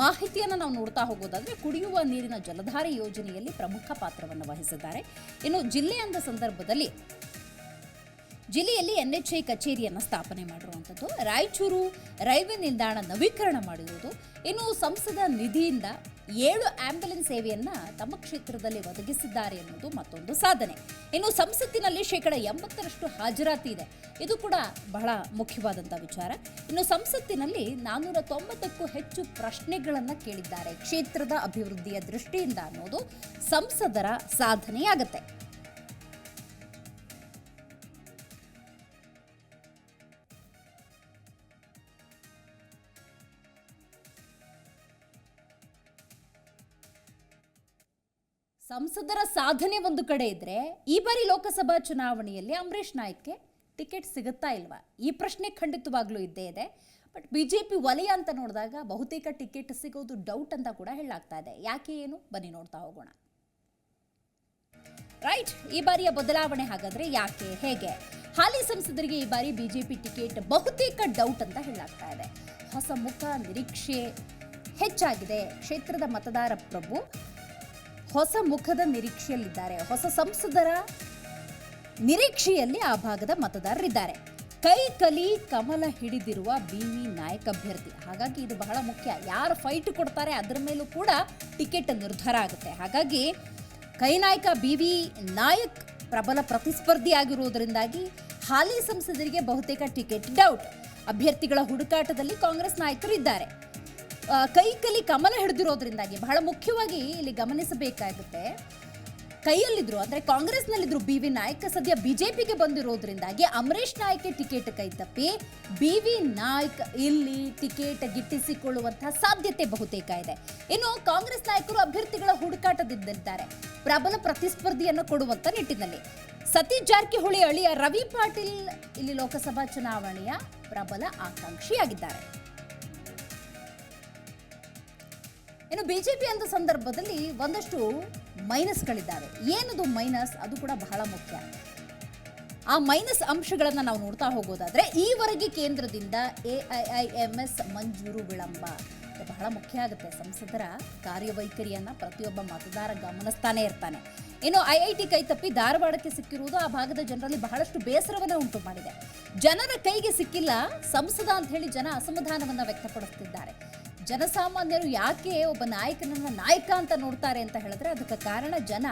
ಮಾಹಿತಿಯನ್ನು ನಾವು ನೋಡ್ತಾ ಹೋಗೋದಾದ್ರೆ ಕುಡಿಯುವ ನೀರಿನ ಜಲಧಾರೆ ಯೋಜನೆಯಲ್ಲಿ ಪ್ರಮುಖ ಪಾತ್ರವನ್ನು ವಹಿಸಿದ್ದಾರೆ. ಇನ್ನು ಜಿಲ್ಲೆ ಅಂದ ಸಂದರ್ಭದಲ್ಲಿ ಜಿಲ್ಲೆಯಲ್ಲಿ ಎನ್ಎಚ್ಐ ಕಚೇರಿಯನ್ನು ಸ್ಥಾಪನೆ ಮಾಡಿರುವಂಥದ್ದು. ರಾಯಚೂರು ರೈಲ್ವೆ ನಿಲ್ದಾಣ ನವೀಕರಣ ಮಾಡಿರುವುದು. ಇನ್ನು ಸಂಸದ ನಿಧಿಯಿಂದ ಏಳು ಆಂಬ್ಯುಲೆನ್ಸ್ ಸೇವೆಯನ್ನ ತಮ್ಮ ಕ್ಷೇತ್ರದಲ್ಲಿ ಒದಗಿಸಿದ್ದಾರೆ ಎನ್ನುವುದು ಮತ್ತೊಂದು ಸಾಧನೆ. ಇನ್ನು ಸಂಸತ್ತಿನಲ್ಲಿ ಶೇಕಡ ಎಂಬತ್ತರಷ್ಟು ಹಾಜರಾತಿ ಇದೆ. ಇದು ಕೂಡ ಬಹಳ ಮುಖ್ಯವಾದಂಥ ವಿಚಾರ. ಇನ್ನು ಸಂಸತ್ತಿನಲ್ಲಿ ನಾನ್ನೂರ ತೊಂಬತ್ತಕ್ಕೂ ಹೆಚ್ಚು ಪ್ರಶ್ನೆಗಳನ್ನು ಕೇಳಿದ್ದಾರೆ. ಕ್ಷೇತ್ರದ ಅಭಿವೃದ್ಧಿಯ ದೃಷ್ಟಿಯಿಂದ ಅನ್ನೋದು ಸಂಸದರ ಸಾಧನೆಯಾಗತ್ತೆ. ಸಂಸದರ ಸಾಧನೆ ಒಂದು ಕಡೆ ಇದ್ರೆ ಈ ಬಾರಿ ಲೋಕಸಭಾ ಚುನಾವಣೆಯಲ್ಲಿ ಅಂಬರೀಷ್ ನಾಯ್ಕ್ಗೆ ಟಿಕೆಟ್ ಸಿಗುತ್ತಾ ಇಲ್ವಾ? ಈ ಪ್ರಶ್ನೆ ಖಂಡಿತವಾಗ್ಲೂ ಇದ್ದೇ ಇದೆ. ಬಟ್ ಬಿಜೆಪಿ ವಲಯ ಅಂತ ನೋಡಿದಾಗ ಬಹುತೇಕ ಟಿಕೆಟ್ ಸಿಗೋದು ಡೌಟ್ ಅಂತ ಕೂಡ ಹೇಳಾಗ್ತಾ ಇದೆ. ಯಾಕೆ ಏನು? ಬನ್ನಿ ನೋಡ್ತಾ ಹೋಗೋಣ. ರೈಟ್ ಈ ಬಾರಿಯ ಬದಲಾವಣೆ ಹಾಗಾದ್ರೆ ಯಾಕೆ? ಹೇಗೆ? ಹಾಲಿ ಸಂಸದರಿಗೆ ಈ ಬಾರಿ ಬಿಜೆಪಿ ಟಿಕೆಟ್ ಬಹುತೇಕ ಡೌಟ್ ಅಂತ ಹೇಳಾಗ್ತಾ ಇದೆ. ಹೊಸ ಮುಖ, ನಿರೀಕ್ಷೆ ಹೆಚ್ಚಾಗಿದೆ. ಕ್ಷೇತ್ರದ ಮತದಾರ ಪ್ರಭು ಹೊಸ ಮುಖದ ನಿರೀಕ್ಷೆಯಲ್ಲಿದ್ದಾರೆ. ಹೊಸ ಸಂಸದರ ನಿರೀಕ್ಷೆಯಲ್ಲಿ ಆ ಭಾಗದ ಮತದಾರರಿದ್ದಾರೆ. ಕೈ ಕಲಿ ಕಮಲ ಹಿಡಿದಿರುವ ಬಿ ವಿ ನಾಯಕ್ ಅಭ್ಯರ್ಥಿ. ಹಾಗಾಗಿ ಇದು ಬಹಳ ಮುಖ್ಯ. ಯಾರು ಫೈಟ್ ಕೊಡ್ತಾರೆ ಅದರ ಮೇಲೂ ಕೂಡ ಟಿಕೆಟ್ ನಿರ್ಧಾರ ಆಗುತ್ತೆ. ಹಾಗಾಗಿ ಕೈ ನಾಯಕ ಬಿ ವಿ ನಾಯಕ್ ಪ್ರಬಲ ಪ್ರತಿಸ್ಪರ್ಧಿ ಆಗಿರುವುದರಿಂದಾಗಿ ಹಾಲಿ ಸಂಸದರಿಗೆ ಬಹುತೇಕ ಟಿಕೆಟ್ ಡೌಟ್ ಅಭ್ಯರ್ಥಿಗಳ ಹುಡುಕಾಟದಲ್ಲಿ ಕಾಂಗ್ರೆಸ್ ನಾಯಕರು ಇದ್ದಾರೆ. ಆ, ಕೈ ಕಲಿ ಕಮಲ ಹಿಡಿದಿರೋದ್ರಿಂದಾಗಿ ಬಹಳ ಮುಖ್ಯವಾಗಿ ಇಲ್ಲಿ ಗಮನಿಸಬೇಕಾಗುತ್ತೆ. ಕೈಯಲ್ಲಿದ್ರು ಅಂದ್ರೆ ಕಾಂಗ್ರೆಸ್ನಲ್ಲಿದ್ರು ಬಿ ವಿ ನಾಯಕ್ ಸದ್ಯ ಬಿಜೆಪಿಗೆ ಬಂದಿರೋದ್ರಿಂದಾಗಿ ಅಮರೇಶ್ ನಾಯ್ಕೆ ಟಿಕೆಟ್ ಕೈ ತಪ್ಪಿ ಬಿ ವಿ ನಾಯ್ಕ್ ಇಲ್ಲಿ ಟಿಕೆಟ್ ಗಿಟ್ಟಿಸಿಕೊಳ್ಳುವಂತಹ ಸಾಧ್ಯತೆ ಬಹುತೇಕ ಇದೆ. ಇನ್ನು ಕಾಂಗ್ರೆಸ್ ನಾಯಕರು ಅಭ್ಯರ್ಥಿಗಳ ಹುಡುಕಾಟದಿದ್ದಾರೆ ಪ್ರಬಲ ಪ್ರತಿಸ್ಪರ್ಧಿಯನ್ನು ಕೊಡುವಂತ ನಿಟ್ಟಿನಲ್ಲಿ. ಸತೀಶ್ ಜಾರಕಿಹೊಳಿ ಅಳಿಯ ರವಿ ಪಾಟೀಲ್ ಇಲ್ಲಿ ಲೋಕಸಭಾ ಚುನಾವಣೆಯ ಪ್ರಬಲ ಆಕಾಂಕ್ಷಿಯಾಗಿದ್ದಾರೆ. ಇನ್ನು ಬಿಜೆಪಿ ಅಂತ ಸಂದರ್ಭದಲ್ಲಿ ಒಂದಷ್ಟು ಮೈನಸ್ಗಳಿದ್ದಾವೆ ಏನದು ಮೈನಸ್ ಅದು ಕೂಡ ಬಹಳ ಮುಖ್ಯ. ಆ ಮೈನಸ್ ಅಂಶಗಳನ್ನು ನಾವು ನೋಡ್ತಾ ಹೋಗೋದಾದ್ರೆ, ಈವರೆಗೆ ಕೇಂದ್ರದಿಂದ A I I M S ಮಂಜೂರು ವಿಳಂಬ. ಬಹಳ ಮುಖ್ಯ ಆಗುತ್ತೆ. ಸಂಸದರ ಕಾರ್ಯವೈಖರಿಯನ್ನ ಪ್ರತಿಯೊಬ್ಬ ಮತದಾರ ಗಮನಿಸ್ತಾನೆ ಇರ್ತಾನೆ. ಇನ್ನು ಐ ಐ ಟಿ ಕೈ ತಪ್ಪಿ ಧಾರವಾಡಕ್ಕೆ ಸಿಕ್ಕಿರುವುದು ಆ ಭಾಗದ ಜನರಲ್ಲಿ ಬಹಳಷ್ಟು ಬೇಸರವನ್ನು ಉಂಟು ಮಾಡಿದೆ. ಜನರ ಕೈಗೆ ಸಿಕ್ಕಿಲ್ಲ, ಸಂಸದ ಅಂತ ಹೇಳಿ ಜನ ಅಸಮಾಧಾನವನ್ನು ವ್ಯಕ್ತಪಡಿಸುತ್ತಿದ್ದಾರೆ ಜನಸಾಮಾನ್ಯರು ಯಾಕೆ ಒಬ್ಬ ನಾಯಕನನ್ನ ನಾಯಕ ಅಂತ ನೋಡ್ತಾರೆ ಅಂತ ಹೇಳಿದ್ರೆ ಅದಕ್ಕೆ ಕಾರಣ ಜನ,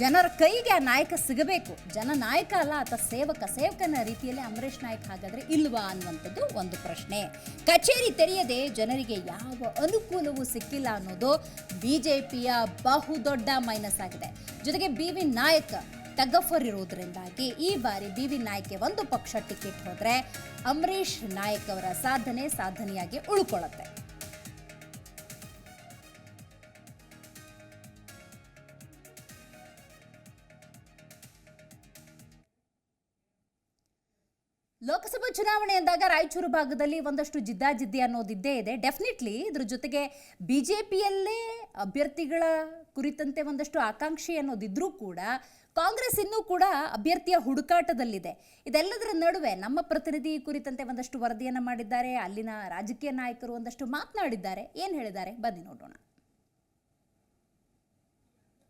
ಜನರ ಕೈಗೆ ಆ ನಾಯಕ ಸಿಗಬೇಕು. ಜನ ನಾಯಕ ಅಲ್ಲ, ಆತ ಸೇವಕ, ಸೇವಕನ ರೀತಿಯಲ್ಲಿ ಅಂಬರೀಷ್ ನಾಯಕ್ ಹಾಗಾದ್ರೆ ಇಲ್ವಾ ಅನ್ನುವಂಥದ್ದು ಒಂದು ಪ್ರಶ್ನೆ. ಕಚೇರಿ ತೆರೆಯದೆ ಜನರಿಗೆ ಯಾವ ಅನುಕೂಲವೂ ಸಿಕ್ಕಿಲ್ಲ ಅನ್ನೋದು ಬಿಜೆಪಿಯ ಬಹುದೊಡ್ಡ ಮೈನಸ್ ಆಗಿದೆ. ಜೊತೆಗೆ ಬಿ ವಿ ನಾಯಕ್ ತಗಫರ್ ಇರೋದ್ರಿಂದಾಗಿ ಈ ಬಾರಿ ಬಿ ವಿ ನಾಯ್ಕೆ ಒಂದು ಪಕ್ಷ ಟಿಕೆಟ್ ಹೋದ್ರೆ ಅಂಬರೀಷ್ ನಾಯಕ್ ಅವರ ಸಾಧನೆ ಸಾಧನೆಯಾಗಿ ಉಳ್ಕೊಳ್ಳುತ್ತೆ. ಅಂದಾಗ ರಾಯಚೂರು ಭಾಗದಲ್ಲಿ ಒಂದಷ್ಟು ಜಿದ್ದಾಜಿದ್ದಿ ಅನ್ನೋದಿದ್ದೇ ಇದೆ. ಡೆಫಿನೆಟ್ಲಿ ಇದ್ರ ಜೊತೆಗೆ ಬಿ ಜೆ ಅಭ್ಯರ್ಥಿಗಳ ಕುರಿತಂತೆ ಒಂದಷ್ಟು ಆಕಾಂಕ್ಷಿ ಅನ್ನೋದಿದ್ರೂ ಕೂಡ ಕಾಂಗ್ರೆಸ್ ಇನ್ನೂ ಕೂಡ ಅಭ್ಯರ್ಥಿಯ ಹುಡುಕಾಟದಲ್ಲಿದೆ. ಇದೆಲ್ಲದರ ನಡುವೆ ನಮ್ಮ ಪ್ರತಿನಿಧಿ ಕುರಿತಂತೆ ಒಂದಷ್ಟು ವರದಿಯನ್ನು ಮಾಡಿದ್ದಾರೆ. ಅಲ್ಲಿನ ರಾಜಕೀಯ ನಾಯಕರು ಒಂದಷ್ಟು ಮಾತನಾಡಿದ್ದಾರೆ. ಏನು ಹೇಳಿದ್ದಾರೆ? ಬನ್ನಿ ನೋಡೋಣ.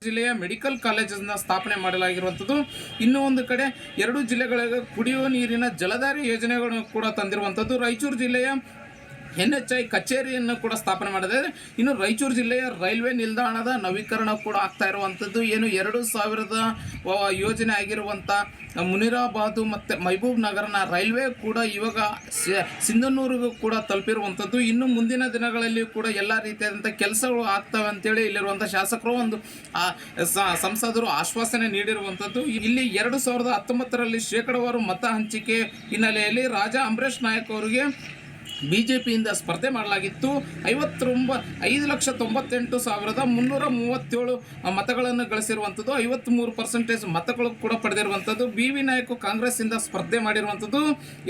ಜಿಲ್ಲೆಯ ಮೆಡಿಕಲ್ ಕಾಲೇಜನ್ನ ಸ್ಥಾಪನೆ ಮಾಡಲಾಗಿರುವಂಥದ್ದು. ಇನ್ನೂ ಒಂದು ಕಡೆ ಎರಡು ಜಿಲ್ಲೆಗಳಿಗೆ ಕುಡಿಯುವ ನೀರಿನ ಜಲಧಾರಿ ಯೋಜನೆಗಳನ್ನು ಕೂಡ ತಂದಿರುವಂಥದ್ದು. ರಾಯಚೂರು ಜಿಲ್ಲೆಯ ಎನ್ ಎಚ್ ಐ ಕಚೇರಿಯನ್ನು ಕೂಡ ಸ್ಥಾಪನೆ ಮಾಡಿದೆ. ಇನ್ನು ರಾಯಚೂರು ಜಿಲ್ಲೆಯ ರೈಲ್ವೆ ನಿಲ್ದಾಣದ ನವೀಕರಣ ಕೂಡ ಆಗ್ತಾ ಇರುವಂಥದ್ದು ಏನು ಎರಡು ಸಾವಿರದ ಯೋಜನೆ ಆಗಿರುವಂಥ ಮುನಿರಾಬಾದು ಮತ್ತು ಮೈಬೂಬ್ ನಗರನ ರೈಲ್ವೆ ಕೂಡ ಇವಾಗ ಸಿಂಧನೂರಿಗೂ ಕೂಡ ತಲುಪಿರುವಂಥದ್ದು ಇನ್ನು ಮುಂದಿನ ದಿನಗಳಲ್ಲಿ ಕೂಡ ಎಲ್ಲ ರೀತಿಯಾದಂಥ ಕೆಲಸಗಳು ಆಗ್ತವೆ ಅಂತೇಳಿ ಇಲ್ಲಿರುವಂಥ ಶಾಸಕರು ಒಂದು ಸಂಸದರು ಆಶ್ವಾಸನೆ ನೀಡಿರುವಂಥದ್ದು ಇಲ್ಲಿ ಎರಡು ಸಾವಿರದ ಹತ್ತೊಂಬತ್ತರಲ್ಲಿ ಶೇಕಡವಾರು ಮತ ಹಂಚಿಕೆ ಹಿನ್ನೆಲೆಯಲ್ಲಿ ರಾಜ ಅಂಬರೀಷ್ ನಾಯಕ್ ಅವರಿಗೆ ಬಿ ಜೆ ಪಿಯಿಂದ ಸ್ಪರ್ಧೆ ಮಾಡಲಾಗಿತ್ತು. ಐವತ್ತೊಂಬ ಐದು ಲಕ್ಷ ತೊಂಬತ್ತೆಂಟು ಸಾವಿರದ ಮುನ್ನೂರ ಮೂವತ್ತೇಳು ಮತಗಳನ್ನು ಗಳಿಸಿರುವಂಥದ್ದು. ಐವತ್ತ್ಮೂರು ಪರ್ಸೆಂಟೇಜ್ ಮತಗಳು ಕೂಡ ಪಡೆದಿರುವಂಥದ್ದು. ಬಿ ವಿ ನಾಯಕ್ ಕಾಂಗ್ರೆಸ್ಸಿಂದ ಸ್ಪರ್ಧೆ ಮಾಡಿರುವಂಥದ್ದು.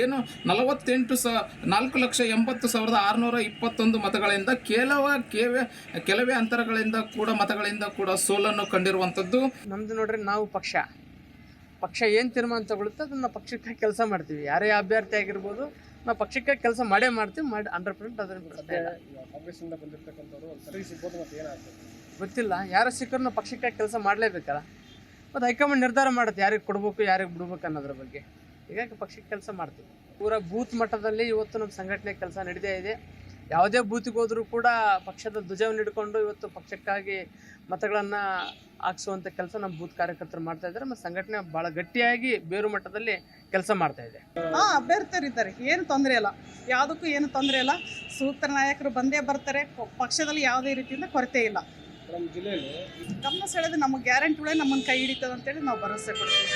ಏನು ನಲವತ್ತೆಂಟು ಸ, ನಾಲ್ಕು ಲಕ್ಷ ಎಂಬತ್ತು ಸಾವಿರದ ಆರುನೂರ ಇಪ್ಪತ್ತೊಂದು ಮತಗಳಿಂದ ಕೆಲವ, ಕೇವೆ, ಕೆಲವೇ ಅಂತರಗಳಿಂದ ಕೂಡ ಮತಗಳಿಂದ ಕೂಡ ಸೋಲನ್ನು ಕಂಡಿರುವಂಥದ್ದು. ನಮ್ದು ನೋಡ್ರಿ, ನಾವು ಪಕ್ಷ. ಪಕ್ಷ ಏನು ತೀರ್ಮಾನ ತಗೊಳುತ್ತೆ ಅದನ್ನು ಪಕ್ಷಕ್ಕೆ ಕೆಲಸ ಮಾಡ್ತೀವಿ. ಯಾರೇ ಅಭ್ಯರ್ಥಿ ಆಗಿರ್ಬೋದು ನಾವು ಪಕ್ಷಕ್ಕೆ ಕೆಲಸ ಮಾಡೇ ಮಾಡ್ತೀವಿ ಮಾಡಿ ಹಂಡ್ರೆಡ್ ಪರ್ಸೆಂಟ್ ಅದನ್ನು. ಗೊತ್ತಿಲ್ಲ. ಯಾರು ಸಿಕ್ಕರು ನಾವು ಪಕ್ಷಕ್ಕೆ ಕೆಲಸ ಮಾಡಲೇಬೇಕಲ್ಲ. ಮತ್ತು ಹೈಕಮಾಂಡ್ ನಿರ್ಧಾರ ಮಾಡುತ್ತೆ ಯಾರಿಗೆ ಕೊಡಬೇಕು ಯಾರಿಗೆ ಬಿಡ್ಬೇಕು ಅನ್ನೋದ್ರ ಬಗ್ಗೆ. ಹೀಗಾಗಿ ಪಕ್ಷಕ್ಕೆ ಕೆಲಸ ಮಾಡ್ತೀವಿ. ಪೂರ ಬೂತ್ ಮಟ್ಟದಲ್ಲಿ ಇವತ್ತು ನಮ್ಮ ಸಂಘಟನೆ ಕೆಲಸ ನಡೀತಾ ಇದೆ. ಯಾವುದೇ ಬೂತಿಗೆ ಹೋದರೂ ಕೂಡ ಪಕ್ಷದ ಧ್ವಜವನ್ನು ಹಿಡ್ಕೊಂಡು ಇವತ್ತು ಪಕ್ಷಕ್ಕಾಗಿ ಮತಗಳನ್ನು ಹಾಕ್ಸುವಂಥ ಕೆಲಸ ನಮ್ಮ ಬೂತ್ ಕಾರ್ಯಕರ್ತರು ಮಾಡ್ತಾ ಇದ್ದಾರೆ ಮತ್ತು ಸಂಘಟನೆ ಭಾಳ ಗಟ್ಟಿಯಾಗಿ ಬೇರು ಮಟ್ಟದಲ್ಲಿ ಕೆಲಸ ಮಾಡ್ತಾ ಇದೆ. ಹಾ ಅಭ್ಯರ್ಥಿಯರು ಇದ್ದಾರೆ ಏನು ತೊಂದರೆ ಇಲ್ಲ. ಯಾವುದಕ್ಕೂ ಏನು ತೊಂದರೆ ಇಲ್ಲ. ಸೂಕ್ತ ನಾಯಕರು ಬಂದೇ ಬರ್ತಾರೆ. ಪಕ್ಷದಲ್ಲಿ ಯಾವುದೇ ರೀತಿಯಿಂದ ಕೊರತೆ ಇಲ್ಲ. ಗಮನ ಸೆಳೆದು ನಮ್ಮ ಗ್ಯಾರಂಟಿಗಳೇ ನಮ್ಮನ್ನು ಕೈ ಹಿಡಿತದೆ ಅಂತೇಳಿ ನಾವು ಭರವಸೆ ಕೊಡ್ತೀವಿ.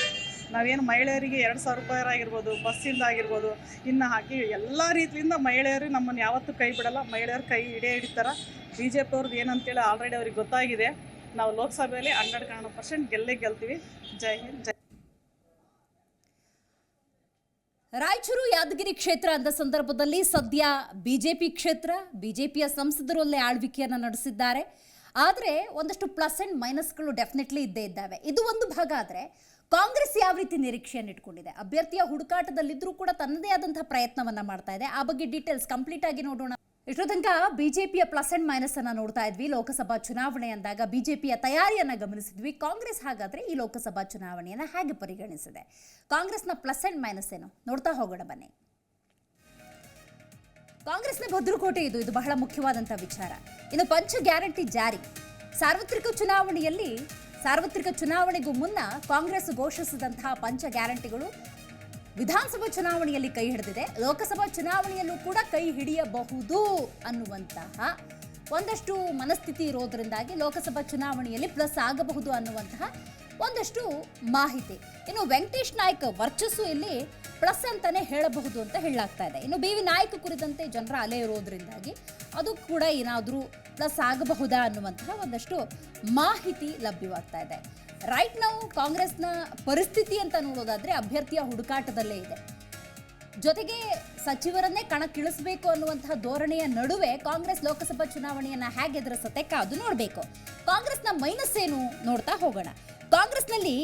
ನಾವೇನು ಮಹಿಳೆಯರಿಗೆ ಎರಡು ಸಾವಿರ ರೂಪಾಯಿ ಆಗಿರ್ಬೋದು, ಬಸ್ಸಿಂದ ಆಗಿರ್ಬೋದು, ಇನ್ನು ಹಾಕಿ ಎಲ್ಲ ರೀತಿಯಿಂದ ಮಹಿಳೆಯರು ನಮ್ಮನ್ನು ಯಾವತ್ತೂ ಕೈ ಬಿಡಲ್ಲ. ಮಹಿಳೆಯರು ಕೈ ಹಿಡಿಯೇ ಹಿಡಿತಾರೆ. ಬಿ ಜೆ ಪಿ ಅವ್ರದ್ದು ಏನಂತೇಳಿ ಆಲ್ರೆಡಿ ಅವ್ರಿಗೆ ಗೊತ್ತಾಗಿದೆ. ನಾವು ಲೋಕಸಭೆಯಲ್ಲಿ ಹಂಡ್ರೆಡ್ ಹಂಡ್ರೆಡ್ ಪರ್ಸೆಂಟ್ ಗೆಲ್ಲೇ ಗೆಲ್ತೀವಿ. ಜೈ ಹಿಂದ್, ಜೈ ರಾಯಚೂರು ಯಾದಗಿರಿ ಕ್ಷೇತ್ರ ಅಂದ ಸಂದರ್ಭದಲ್ಲಿ ಸದ್ಯ ಬಿಜೆಪಿ ಕ್ಷೇತ್ರ, ಬಿಜೆಪಿಯ ಸಂಸದರು ಅಲ್ಲೇ ಆಳ್ವಿಕೆಯನ್ನು ನಡೆಸಿದ್ದಾರೆ. ಆದರೆ ಒಂದಷ್ಟು ಪ್ಲಸ್ ಅಂಡ್ ಮೈನಸ್ಗಳು ಡೆಫಿನೆಟ್ಲಿ ಇದ್ದೇ ಇದ್ದಾವೆ. ಇದು ಒಂದು ಭಾಗ ಆದರೆ ಕಾಂಗ್ರೆಸ್ ಯಾವ ರೀತಿ ನಿರೀಕ್ಷೆಯನ್ನು ಇಟ್ಕೊಂಡಿದೆ? ಅಭ್ಯರ್ಥಿಯ ಹುಡುಕಾಟದಲ್ಲಿದ್ದರೂ ಕೂಡ ತನ್ನದೇ ಆದಂತಹ ಪ್ರಯತ್ನವನ್ನ ಮಾಡ್ತಾ ಇದೆ. ಆ ಬಗ್ಗೆ ಡೀಟೇಲ್ಸ್ ಕಂಪ್ಲೀಟ್ ಆಗಿ ನೋಡೋಣ. ಇಷ್ಟೋ ತನಕ ಬಿಜೆಪಿಯ ಪ್ಲಸ್ ಅಂಡ್ ಮೈನಸ್ ಅನ್ನ ನೋಡ್ತಾ ಇದ್ವಿ. ಲೋಕಸಭಾ ಚುನಾವಣೆ ಅಂದಾಗ ಬಿಜೆಪಿಯ ತಯಾರಿಯನ್ನ ಗಮನಿಸಿದ್ವಿ. ಕಾಂಗ್ರೆಸ್ ಹಾಗಾದ್ರೆ ಈ ಲೋಕಸಭಾ ಚುನಾವಣೆಯನ್ನ ಹೇಗೆ ಪರಿಗಣಿಸಿದೆ? ಕಾಂಗ್ರೆಸ್ನ ಪ್ಲಸ್ ಅಂಡ್ ಮೈನಸ್ ಏನು? ನೋಡ್ತಾ ಹೋಗೋಣ ಬನ್ನಿ. ಕಾಂಗ್ರೆಸ್ನ ಭದ್ರಕೋಟೆ ಇದು. ಇದು ಬಹಳ ಮುಖ್ಯವಾದಂತಹ ವಿಚಾರ. ಇನ್ನು ಪಂಚ ಗ್ಯಾರಂಟಿ ಜಾರಿ. ಸಾರ್ವತ್ರಿಕ ಚುನಾವಣೆಯಲ್ಲಿ, ಸಾರ್ವತ್ರಿಕ ಚುನಾವಣೆಗೂ ಮುನ್ನ ಕಾಂಗ್ರೆಸ್ ಘೋಷಿಸಿದಂತಹ ಪಂಚ ಗ್ಯಾರಂಟಿಗಳು ವಿಧಾನಸಭಾ ಚುನಾವಣೆಯಲ್ಲಿ ಕೈ ಹಿಡಿದಿದೆ. ಲೋಕಸಭಾ ಚುನಾವಣೆಯಲ್ಲೂ ಕೂಡ ಕೈ ಹಿಡಿಯಬಹುದು ಅನ್ನುವಂತಹ ಒಂದಷ್ಟು ಮನಸ್ಥಿತಿ ಇರೋದ್ರಿಂದಾಗಿ ಲೋಕಸಭಾ ಚುನಾವಣೆಯಲ್ಲಿ ಪ್ಲಸ್ ಆಗಬಹುದು ಅನ್ನುವಂತಹ ಒಂದಷ್ಟು ಮಾಹಿತಿ. ಇನ್ನು ವೆಂಕಟೇಶ್ ನಾಯ್ಕ ವರ್ಚಸ್ಸು ಇಲ್ಲಿ ಪ್ಲಸ್ ಅಂತಾನೆ ಹೇಳಬಹುದು ಅಂತ ಹೇಳಲಾಗ್ತಾ ಇದೆ. ಇನ್ನು ಬಿ ನಾಯ್ಕ ನಾಯ್ಕ್ ಕುರಿತಂತೆ ಜನರ ಅಲೆ ಇರೋದ್ರಿಂದಾಗಿ ಅದು ಕೂಡ ಏನಾದರೂ ಪ್ಲಸ್ ಆಗಬಹುದಾ ಅನ್ನುವಂತಹ ಒಂದಷ್ಟು ಮಾಹಿತಿ ಲಭ್ಯವಾಗ್ತಾ ಇದೆ. ರೈಟ್ ನಾವು ಕಾಂಗ್ರೆಸ್ನ ಪರಿಸ್ಥಿತಿ ಅಂತ ನೋಡೋದಾದ್ರೆ ಅಭ್ಯರ್ಥಿಯ ಹುಡುಕಾಟದಲ್ಲೇ ಇದೆ. ಜೊತೆಗೆ ಸಚಿವರನ್ನೇ ಕಣಕ್ಕಿಳಿಸಬೇಕು ಅನ್ನುವಂತಹ ಧೋರಣೆಯ ನಡುವೆ ಕಾಂಗ್ರೆಸ್ ಲೋಕಸಭಾ ಚುನಾವಣೆಯನ್ನ ಹೇಗೆ ಎದುರಿಸುತ್ತೆ ಕಾದು ನೋಡಬೇಕು. ಕಾಂಗ್ರೆಸ್ನ ಮೈನಸ್ ಏನು ನೋಡ್ತಾ ಹೋಗೋಣ. ಕಾಂಗ್ರೆಸ್ನಲ್ಲಿ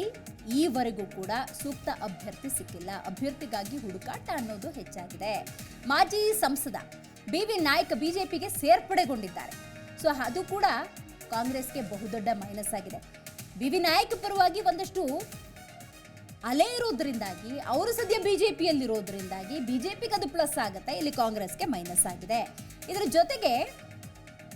ಈವರೆಗೂ ಕೂಡ ಸೂಕ್ತ ಅಭ್ಯರ್ಥಿ ಸಿಕ್ಕಿಲ್ಲ. ಅಭ್ಯರ್ಥಿಗಾಗಿ ಹುಡುಕಾಟ ಅನ್ನೋದು ಹೆಚ್ಚಾಗಿದೆ. ಮಾಜಿ ಸಂಸದ ಬಿ ವಿ ನಾಯಕ್ ಬಿಜೆಪಿಗೆ ಸೇರ್ಪಡೆಗೊಂಡಿದ್ದಾರೆ. ಸೊ, ಅದು ಕೂಡ ಕಾಂಗ್ರೆಸ್ಗೆ ಬಹುದೊಡ್ಡ ಮೈನಸ್ ಆಗಿದೆ. ಬಿ ವಿ ನಾಯಕ್ ಪರವಾಗಿ ಒಂದಷ್ಟು ಅಲೆ ಇರೋದ್ರಿಂದಾಗಿ, ಅವರು ಸದ್ಯ ಬಿಜೆಪಿಯಲ್ಲಿರೋದ್ರಿಂದಾಗಿ ಬಿಜೆಪಿಗೆ ಅದು ಪ್ಲಸ್ ಆಗುತ್ತೆ, ಇಲ್ಲಿ ಕಾಂಗ್ರೆಸ್ಗೆ ಮೈನಸ್ ಆಗಿದೆ. ಇದರ ಜೊತೆಗೆ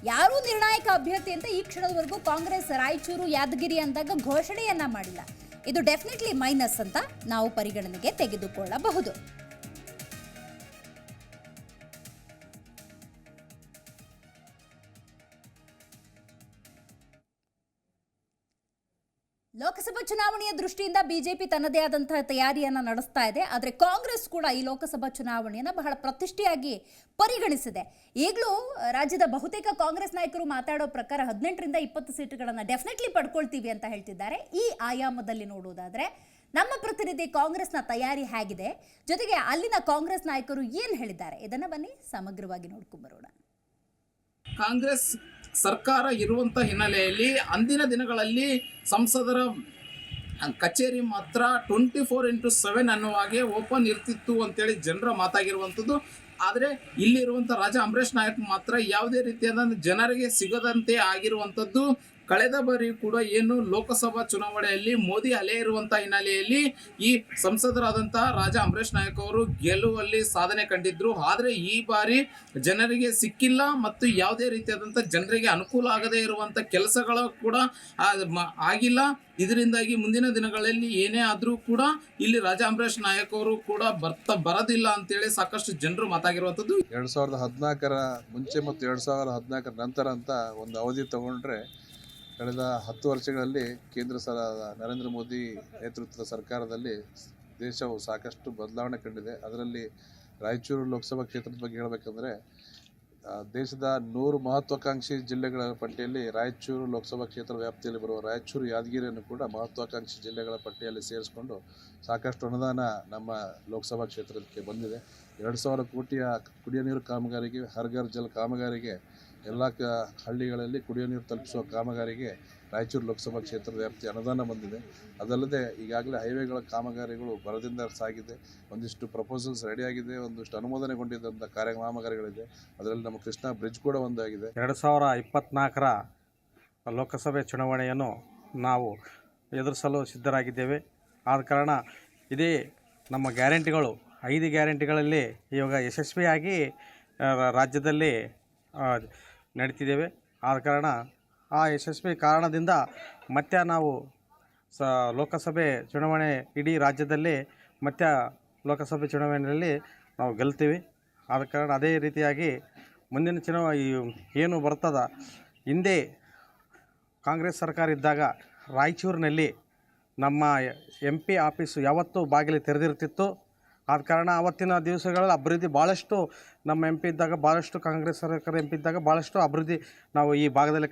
ಯಾರೂ ನಿರ್ಣಾಯಕ ಅಭ್ಯರ್ಥಿ ಅಂತ ಈ ಕ್ಷಣದವರೆಗೂ ಕಾಂಗ್ರೆಸ್ ರಾಯಚೂರು, ಯಾದಗಿರಿ ಅಂದಾಗ ಘೋಷಣೆಯನ್ನ ಮಾಡಿಲ್ಲ. ಇದು ಡೆಫಿನೆಟ್ಲಿ ಮೈನಸ್ ಅಂತ ನಾವು ಪರಿಗಣನೆಗೆ ತೆಗೆದುಕೊಳ್ಳಬಹುದು. ಚುನಾವಣೆಯ ದೃಷ್ಟಿಯಿಂದ ಬಿಜೆಪಿ ತನ್ನದೇ ಆದಂತಹ ತಯಾರಿಯನ್ನ ನಡೆಸ್ತಾ ಇದೆ. ಆದರೆ ಕಾಂಗ್ರೆಸ್ ಕೂಡ ಈ ಲೋಕಸಭಾ ಚುನಾವಣೆಯನ್ನ ಬಹಳ ಪ್ರತಿಷ್ಠೆಯಾಗಿ ಪರಿಗಣಿಸಿದೆ. ಈಗಲೂ ರಾಜ್ಯದ ಬಹುತೇಕ ಕಾಂಗ್ರೆಸ್ ನಾಯಕರು ಮಾತಾಡೋ ಪ್ರಕಾರ ಹದಿನೆಂಟರಿಂದ ಇಪ್ಪತ್ತು ಸೀಟುಗಳನ್ನು ಡೆಫಿನೆಟ್ಲಿ ಪಡ್ಕೊಳ್ತೀವಿ ಅಂತ ಹೇಳ್ತಿದ್ದಾರೆ. ಈ ಆಯಾಮದಲ್ಲಿ ನೋಡುವುದಾದ್ರೆ ನಮ್ಮ ಪ್ರತಿನಿಧಿ ಕಾಂಗ್ರೆಸ್ನ ತಯಾರಿ ಹೇಗಿದೆ. ಜೊತೆಗೆ ಅಲ್ಲಿನ ಕಾಂಗ್ರೆಸ್ ನಾಯಕರು ಏನು ಹೇಳಿದ್ದಾರೆ? ಇದನ್ನ ಬನ್ನಿ, ಸಮಗ್ರವಾಗಿ ನೋಡ್ಕೊಂಬರೋಣ ಕಾಂಗ್ರೆಸ್ ಸರ್ಕಾರ ಇರುವಂತ ಹಿನ್ನೆಲೆಯಲ್ಲಿ ಅಂದಿನ ದಿನಗಳಲ್ಲಿ ಸಂಸದರ ಕಚೇರಿ ಮಾತ್ರ ಟ್ವೆಂಟಿ ಫೋರ್ ಇಂಟು ಸೆವೆನ್ ಅನ್ನುವ ಹಾಗೆ ಓಪನ್ ಇರ್ತಿತ್ತು ಅಂತೇಳಿ ಜನರ ಮಾತಾಗಿರುವಂಥದ್ದು. ಆದರೆ ಇಲ್ಲಿರುವಂಥ ರಾಜಾ ಅಂಬರೀಷ್ ನಾಯಕ್ ಮಾತ್ರ ಯಾವುದೇ ರೀತಿಯಾದ ಜನರಿಗೆ ಸಿಗದಂತೆ ಆಗಿರುವಂಥದ್ದು. ಕಳೆದ ಬಾರಿ ಕೂಡ ಏನು ಲೋಕಸಭಾ ಚುನಾವಣೆಯಲ್ಲಿ ಮೋದಿ ಅಲೆ ಇರುವಂಥ ಹಿನ್ನೆಲೆಯಲ್ಲಿ ಈ ಸಂಸದರಾದಂತಹ ರಾಜಾ ಅಂಬರೀಷ್ ನಾಯಕ್ ಅವರು ಗೆಲ್ಲುವಲ್ಲಿ ಸಾಧನೆ ಕಂಡಿದ್ರು. ಆದರೆ ಈ ಬಾರಿ ಜನರಿಗೆ ಸಿಕ್ಕಿಲ್ಲ ಮತ್ತು ಯಾವುದೇ ರೀತಿಯಾದಂಥ ಜನರಿಗೆ ಅನುಕೂಲ ಆಗದೇ ಇರುವಂಥ ಕೆಲಸಗಳು ಕೂಡ ಆಗಿಲ್ಲ. ಇದರಿಂದಾಗಿ ಮುಂದಿನ ದಿನಗಳಲ್ಲಿ ಏನೇ ಆದರೂ ಕೂಡ ಇಲ್ಲಿ ರಾಜಾ ಅಂಬರೀಷ್ ನಾಯಕ್ ಅವರು ಕೂಡ ಬರ್ತಾ ಬರೋದಿಲ್ಲ ಅಂತೇಳಿ ಸಾಕಷ್ಟು ಜನರು ಮಾತಾಗಿರುವಂಥದ್ದು ಎರಡು ಸಾವಿರದ ಹದಿನಾಲ್ಕರ ಮುಂಚೆ ಮತ್ತು ಎರಡು ಸಾವಿರದ ಹದಿನಾಲ್ಕರ ನಂತರ ಅಂತ ಒಂದು ಅವಧಿ ತಗೊಂಡ್ರೆ ಕಳೆದ ಹತ್ತು ವರ್ಷಗಳಲ್ಲಿ ಕೇಂದ್ರ ಸರ ನರೇಂದ್ರ ಮೋದಿ ನೇತೃತ್ವದ ಸರ್ಕಾರದಲ್ಲಿ ದೇಶವು ಸಾಕಷ್ಟು ಬದಲಾವಣೆ ಕಂಡಿದೆ. ಅದರಲ್ಲಿ ರಾಯಚೂರು ಲೋಕಸಭಾ ಕ್ಷೇತ್ರದ ಬಗ್ಗೆ ಹೇಳಬೇಕಂದ್ರೆ ದೇಶದ ನೂರು ಮಹತ್ವಾಕಾಂಕ್ಷಿ ಜಿಲ್ಲೆಗಳ ಪಟ್ಟಿಯಲ್ಲಿ ರಾಯಚೂರು ಲೋಕಸಭಾ ಕ್ಷೇತ್ರ ವ್ಯಾಪ್ತಿಯಲ್ಲಿ ಬರುವ ರಾಯಚೂರು ಯಾದಗಿರಿಯನ್ನು ಕೂಡ ಮಹತ್ವಾಕಾಂಕ್ಷಿ ಜಿಲ್ಲೆಗಳ ಪಟ್ಟಿಯಲ್ಲಿ ಸೇರಿಸಿಕೊಂಡು ಸಾಕಷ್ಟು ಅನುದಾನ ನಮ್ಮ ಲೋಕಸಭಾ ಕ್ಷೇತ್ರಕ್ಕೆ ಬಂದಿದೆ. ಎರಡು ಸಾವಿರ ಕೋಟಿಯ ಕುಡಿಯ ನೀರು ಕಾಮಗಾರಿಗೆ ಹರ್ಗರ್ ಜಲ್ ಕಾಮಗಾರಿಗೆ ಎಲ್ಲ ಕ ಹಳ್ಳಿಗಳಲ್ಲಿ ಕುಡಿಯುವ ನೀರು ತಲುಪಿಸುವ ಕಾಮಗಾರಿಗೆ ರಾಯಚೂರು ಲೋಕಸಭಾ ಕ್ಷೇತ್ರ ವ್ಯಾಪ್ತಿ ಅನುದಾನ ಬಂದಿದೆ. ಅದಲ್ಲದೆ ಈಗಾಗಲೇ ಹೈವೇಗಳ ಕಾಮಗಾರಿಗಳು ಬರದಿಂದ ಸಾಗಿದೆ. ಒಂದಿಷ್ಟು ಪ್ರಪೋಸಲ್ಸ್ ರೆಡಿಯಾಗಿದೆ ಒಂದಿಷ್ಟು ಅನುಮೋದನೆಗೊಂಡಿದ್ದಂಥ ಕಾರ್ಯ ಕಾಮಗಾರಿಗಳಿದೆ ಅದರಲ್ಲಿ ನಮ್ಮ ಕೃಷ್ಣ ಬ್ರಿಡ್ಜ್ ಕೂಡ ಒಂದಾಗಿದೆ. ಎರಡು ಸಾವಿರ ಇಪ್ಪತ್ತ್ನಾಲ್ಕರ ಲೋಕಸಭೆ ಚುನಾವಣೆಯನ್ನು ನಾವು ಎದುರಿಸಲು ಸಿದ್ಧರಾಗಿದ್ದೇವೆ. ಆದ ಕಾರಣ ಇದೇ ನಮ್ಮ ಗ್ಯಾರಂಟಿಗಳು, ಐದು ಗ್ಯಾರಂಟಿಗಳಲ್ಲಿ ಇವಾಗ ಯಶಸ್ವಿಯಾಗಿ ರಾಜ್ಯದಲ್ಲಿ ನಡೀತಿದ್ದೇವೆ. ಆದ ಕಾರಣ ಆ ಯಶಸ್ವಿ ಕಾರಣದಿಂದ ಮತ್ತೆ ನಾವು ಸ ಲೋಕಸಭೆ ಚುನಾವಣೆ ಇಡೀ ರಾಜ್ಯದಲ್ಲಿ ಮತ್ತೆ ಲೋಕಸಭೆ ಚುನಾವಣೆಯಲ್ಲಿ ನಾವು ಗೆಲ್ತೀವಿ. ಆದ ಕಾರಣ ಅದೇ ರೀತಿಯಾಗಿ ಮುಂದಿನ ಚುನಾವ ಏನು ಬರ್ತದ ಹಿಂದೆ ಕಾಂಗ್ರೆಸ್ ಸರ್ಕಾರ ಇದ್ದಾಗ ರಾಯಚೂರಿನಲ್ಲಿ ನಮ್ಮ ಎಂ ಪಿ ಆಫೀಸು ಯಾವತ್ತೂ ಬಾಗಿಲು ತೆರೆದಿರ್ತಿತ್ತು ಆದ ಕಾರಣ ಆವತ್ತಿನ ದಿವಸಗಳಲ್ಲಿ ಅಭಿವೃದ್ಧಿ ಭಾಳಷ್ಟು ನಮ್ಮ ಎಂ ಪಿ ಇದ್ದಾಗ ಭಾಳಷ್ಟು ಕಾಂಗ್ರೆಸ್ ಸರ್ಕಾರ ಎಂ ಪಿ ಇದ್ದಾಗ ಭಾಳಷ್ಟು ಅಭಿವೃದ್ಧಿ ನಾವು ಈ ಭಾಗದಲ್ಲಿ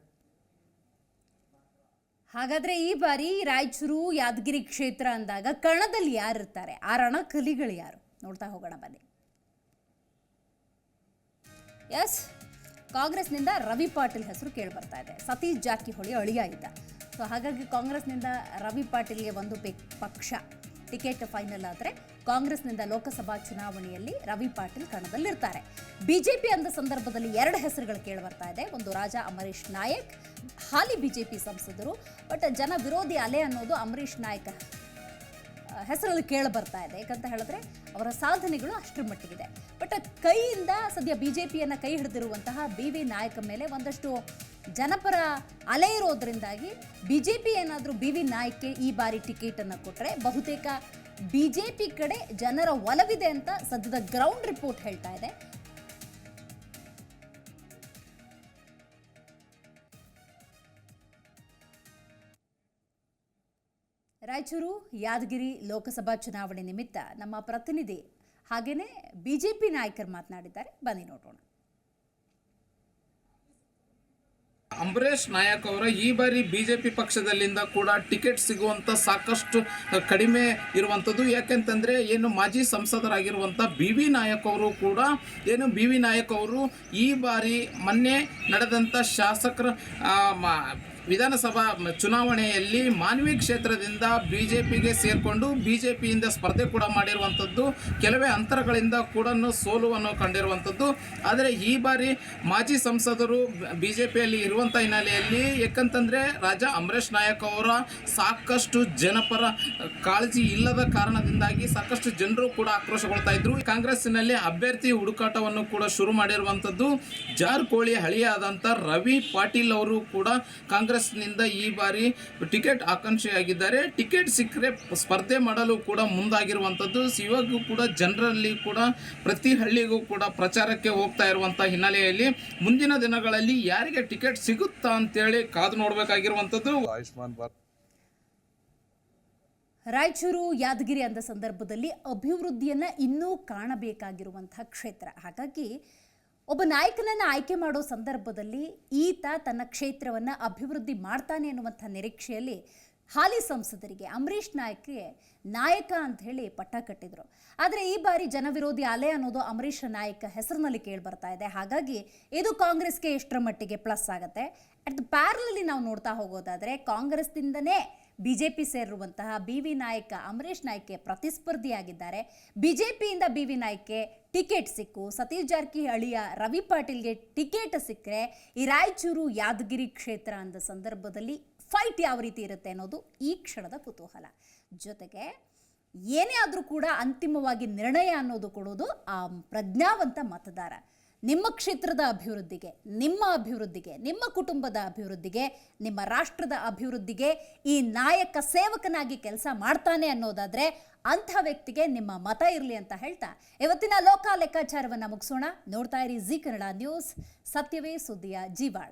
ಹಾಗಾದ್ರೆ ಈ ಬಾರಿ ರಾಯಚೂರು ಯಾದಗಿರಿ ಕ್ಷೇತ್ರ ಅಂದಾಗ ಕಣದಲ್ಲಿ ಯಾರಿರ್ತಾರೆ? ಆ ರಣಕಲಿಗಳು ಯಾರು? ನೋಡ್ತಾ ಹೋಗೋಣ, ಬನ್ನಿ. ಎಸ್ ಕಾಂಗ್ರೆಸ್ನಿಂದ ರವಿ ಪಾಟೀಲ್ ಹೆಸರು ಕೇಳಿ ಬರ್ತಾ ಇದೆ. ಸತೀಶ್ ಜಾರಕಿಹೊಳಿ ಅಳಿಯ ಇದ್ದ. ಸೊ ಹಾಗಾಗಿ ಕಾಂಗ್ರೆಸ್ನಿಂದ ರವಿ ಪಾಟೀಲ್ಗೆ ಒಂದು ಪಕ್ಷ. ಟಿಕೆಟ್ ಫೈನಲ್ ಆದರೆ ಕಾಂಗ್ರೆಸ್ನಿಂದ ಲೋಕಸಭಾ ಚುನಾವಣೆಯಲ್ಲಿ ರವಿ ಪಾಟೀಲ್ ಕಣದಲ್ಲಿರ್ತಾರೆ. ಬಿಜೆಪಿ ಅಂದ ಸಂದರ್ಭದಲ್ಲಿ ಎರಡು ಹೆಸರುಗಳು ಕೇಳಿ ಬರ್ತಾ ಇದೆ. ಒಂದು ರಾಜ ಅಮರೀಶ್ ನಾಯಕ್, ಹಾಲಿ ಬಿಜೆಪಿ ಸಂಸದರು. ಬಟ್ ಜನ ವಿರೋಧಿ ಅಲೆ ಅನ್ನೋದು ಅಮರೀಶ್ ನಾಯಕ್ ಹೆಸರಲ್ಲಿ ಕೇಳಿ ಬರ್ತಾ ಇದೆ. ಯಾಕಂತ ಹೇಳಿದ್ರೆ ಅವರ ಸಾಧನೆಗಳು ಅಷ್ಟರ ಮಟ್ಟಿಗಿದೆ. ಬಟ್ ಕೈಯಿಂದ ಸದ್ಯ ಬಿಜೆಪಿಯನ್ನು ಕೈ ಹಿಡಿದಿರುವಂತಹ ಬಿ ವಿ ನಾಯಕ ಮೇಲೆ ಒಂದಷ್ಟು ಜನಪರ ಅಲೆ ಇರೋದ್ರಿಂದಾಗಿ ಬಿಜೆಪಿ ಏನಾದರೂ ಬಿ ವಿ ನಾಯಕ್ಗೆ ಈ ಬಾರಿ ಟಿಕೆಟನ್ನು ಕೊಟ್ಟರೆ ಬಹುತೇಕ ಬಿಜೆಪಿ ಕಡೆ ಜನರ ಒಲವಿದೆ ಅಂತ ಸದ್ಯದ ಗ್ರೌಂಡ್ ರಿಪೋರ್ಟ್ ಹೇಳ್ತಾ ಇದೆ. ರಾಯಚೂರು, ಯಾದಗಿರಿ ಲೋಕಸಭಾ ಚುನಾವಣೆ ನಿಮಿತ್ತ ನಮ್ಮ ಪ್ರತಿನಿಧಿ ಹಾಗೆಯೇ ಬಿಜೆಪಿ ನಾಯಕರು ಮಾತನಾಡಿದ್ದಾರೆ. ಬನ್ನಿ ನೋಡೋಣ. ಅಂಬರೀಷ್ ನಾಯಕ್ ಅವರ ಈ ಬಾರಿ ಬಿಜೆಪಿ ಪಕ್ಷದಲ್ಲಿಂದ ಕೂಡ ಟಿಕೆಟ್ ಸಿಗುವಂತ ಸಾಕಷ್ಟು ಕಡಿಮೆ ಇರುವಂಥದ್ದು ಯಾಕೆಂತಂದ್ರೆ ಏನು ಮಾಜಿ ಸಂಸದರಾಗಿರುವಂಥ ಬಿ ವಿ ನಾಯಕ್ ಅವರು ಕೂಡ ಏನು ಬಿ ವಿ ನಾಯಕ್ ಅವರು ಈ ಬಾರಿ ಮೊನ್ನೆ ನಡೆದಂಥ ಶಾಸಕರ ವಿಧಾನಸಭಾ ಚುನಾವಣೆಯಲ್ಲಿ ಮಾನ್ವಿ ಕ್ಷೇತ್ರದಿಂದ ಬಿಜೆಪಿಗೆ ಜೆ ಪಿಯಿಂದ ಸ್ಪರ್ಧೆ ಕೂಡ ಮಾಡಿರುವಂಥದ್ದು, ಕೆಲವೇ ಅಂತರಗಳಿಂದ ಕೂಡ ಸೋಲುವನ್ನು ಕಂಡಿರುವಂಥದ್ದು. ಆದರೆ ಈ ಬಾರಿ ಮಾಜಿ ಸಂಸದರು ಬಿಜೆಪಿಯಲ್ಲಿ ಇರುವಂಥ ಹಿನ್ನೆಲೆಯಲ್ಲಿ ಯಾಕಂತಂದರೆ ರಾಜಾ ಅಮರೇಶ್ ನಾಯಕ್ ಅವರ ಸಾಕಷ್ಟು ಜನಪರ ಕಾಳಜಿ ಇಲ್ಲದ ಕಾರಣದಿಂದಾಗಿ ಸಾಕಷ್ಟು ಜನರು ಕೂಡ ಆಕ್ರೋಶಗೊಳ್ತಾ ಇದ್ರು. ಕಾಂಗ್ರೆಸ್ಸಿನಲ್ಲಿ ಅಭ್ಯರ್ಥಿ ಹುಡುಕಾಟವನ್ನು ಕೂಡ ಶುರು ಮಾಡಿರುವಂಥದ್ದು. ಜಾರಕೋಳಿ ಹಳಿಯಾದಂಥ ರವಿ ಪಾಟೀಲ್ ಅವರು ಕೂಡ ಕಾಂಗ್ರೆಸ್ನಿಂದ ಈ ಬಾರಿ ಟಿಕೆಟ್ ಆಕಾಂಕ್ಷಿಯಾಗಿದ್ದಾರೆ. ಟಿಕೆಟ್ ಸಿಕ್ಕರೆ ಸ್ಪರ್ಧೆ ಮಾಡಲು ಕೂಡ ಮುಂದಾಗಿರುವಂಥದ್ದು. ಇವಾಗೂ ಕೂಡ ಜನರಲ್ಲಿ ಕೂಡ ಪ್ರತಿ ಹಳ್ಳಿಗೂ ಕೂಡ ಪ್ರಚಾರಕ್ಕೆ ಹೋಗ್ತಾ ಇರುವಂಥ ಹಿನ್ನೆಲೆಯಲ್ಲಿ ಮುಂದಿನ ದಿನಗಳಲ್ಲಿ ಯಾರಿಗೆ ಟಿಕೆಟ್ ಸಿಗುತ್ತಾ ಅಂತೇಳಿ ಕಾದು ನೋಡಬೇಕಾಗಿರುವಂಥದ್ದು. ಆಯುಷ್ಮಾನ್ ಭಾರತ್. ರಾಯಚೂರು ಯಾದಗಿರಿ ಅಂದ ಸಂದರ್ಭದಲ್ಲಿ ಅಭಿವೃದ್ಧಿಯನ್ನ ಇನ್ನೂ ಕಾಣಬೇಕಾಗಿರುವಂತಹ ಕ್ಷೇತ್ರ. ಹಾಗಾಗಿ ಒಬ್ಬ ನಾಯಕನನ್ನು ಆಯ್ಕೆ ಮಾಡೋ ಸಂದರ್ಭದಲ್ಲಿ ಈತ ತನ್ನ ಕ್ಷೇತ್ರವನ್ನ ಅಭಿವೃದ್ಧಿ ಮಾಡ್ತಾನೆ ಅನ್ನುವಂಥ ನಿರೀಕ್ಷೆಯಲ್ಲಿ ಹಾಲಿ ಸಂಸದರಿಗೆ ಅಂಬರೀಷ್ ನಾಯಕ್ಗೆ ನಾಯಕ ಅಂತ ಹೇಳಿ ಪಟ್ಟ ಕಟ್ಟಿದ್ರು. ಆದರೆ ಈ ಬಾರಿ ಜನವಿರೋಧಿ ಅಲೆ ಅನ್ನೋದು ಅಂಬರೀಷ್ ನಾಯಕ ಹೆಸರಿನಲ್ಲಿ ಕೇಳಿ ಬರ್ತಾ ಇದೆ. ಹಾಗಾಗಿ ಇದು ಕಾಂಗ್ರೆಸ್ಗೆ ಎಷ್ಟರ ಮಟ್ಟಿಗೆ ಪ್ಲಸ್ ಆಗುತ್ತೆ? ಅಟ್ ದ ಪ್ಯಾರಲಲ್ಲಿ ನಾವು ನೋಡ್ತಾ ಹೋಗೋದಾದರೆ ಕಾಂಗ್ರೆಸ್ದಿಂದನೇ ಬಿ ಜೆ ಪಿ ಸೇರಿರುವಂತಹ ಬಿ ವಿ ನಾಯಕ ಅಮರೇಶ್ ನಾಯ್ಕೆ ಪ್ರತಿಸ್ಪರ್ಧಿಯಾಗಿದ್ದಾರೆ. ಬಿ ಜೆ ಪಿಯಿಂದ ಬಿ ವಿ ನಾಯ್ಕೆ ಟಿಕೆಟ್ ಸಿಕ್ಕು. ಸತೀಶ್ ಜಾರಕಿಹಳ್ಳಿಯ ರವಿ ಪಾಟೀಲ್ಗೆ ಟಿಕೆಟ್ ಸಿಕ್ಕರೆ ಈ ರಾಯಚೂರು ಯಾದಗಿರಿ ಕ್ಷೇತ್ರ ಅಂದ ಸಂದರ್ಭದಲ್ಲಿ ಫೈಟ್ ಯಾವ ರೀತಿ ಇರುತ್ತೆ ಅನ್ನೋದು ಈ ಕ್ಷಣದ ಕುತೂಹಲ. ಜೊತೆಗೆ ಏನೇ ಆದರೂ ಕೂಡ ಅಂತಿಮವಾಗಿ ನಿರ್ಣಯ ಅನ್ನೋದು ಕೊಡೋದು ಆ ಪ್ರಜ್ಞಾವಂತ ಮತದಾರ. ನಿಮ್ಮ ಕ್ಷೇತ್ರದ ಅಭಿವೃದ್ಧಿಗೆ, ನಿಮ್ಮ ಅಭಿವೃದ್ಧಿಗೆ, ನಿಮ್ಮ ಕುಟುಂಬದ ಅಭಿವೃದ್ಧಿಗೆ, ನಿಮ್ಮ ರಾಷ್ಟ್ರದ ಅಭಿವೃದ್ಧಿಗೆ ಈ ನಾಯಕ ಸೇವಕನಾಗಿ ಕೆಲಸ ಮಾಡ್ತಾನೆ ಅನ್ನೋದಾದ್ರೆ ಅಂಥ ವ್ಯಕ್ತಿಗೆ ನಿಮ್ಮ ಮತ ಇರಲಿ ಅಂತ ಹೇಳ್ತಾ ಇವತ್ತಿನ ಲೋಕ ಲೆಕ್ಕಾಚಾರವನ್ನು ಮುಗಿಸೋಣ. ನೋಡ್ತಾ ಇರಿ ಜಿ ಕನ್ನಡ ನ್ಯೂಸ್. ಸತ್ಯವೇ ಸುದ್ದಿಯ ಜೀವಾಳ.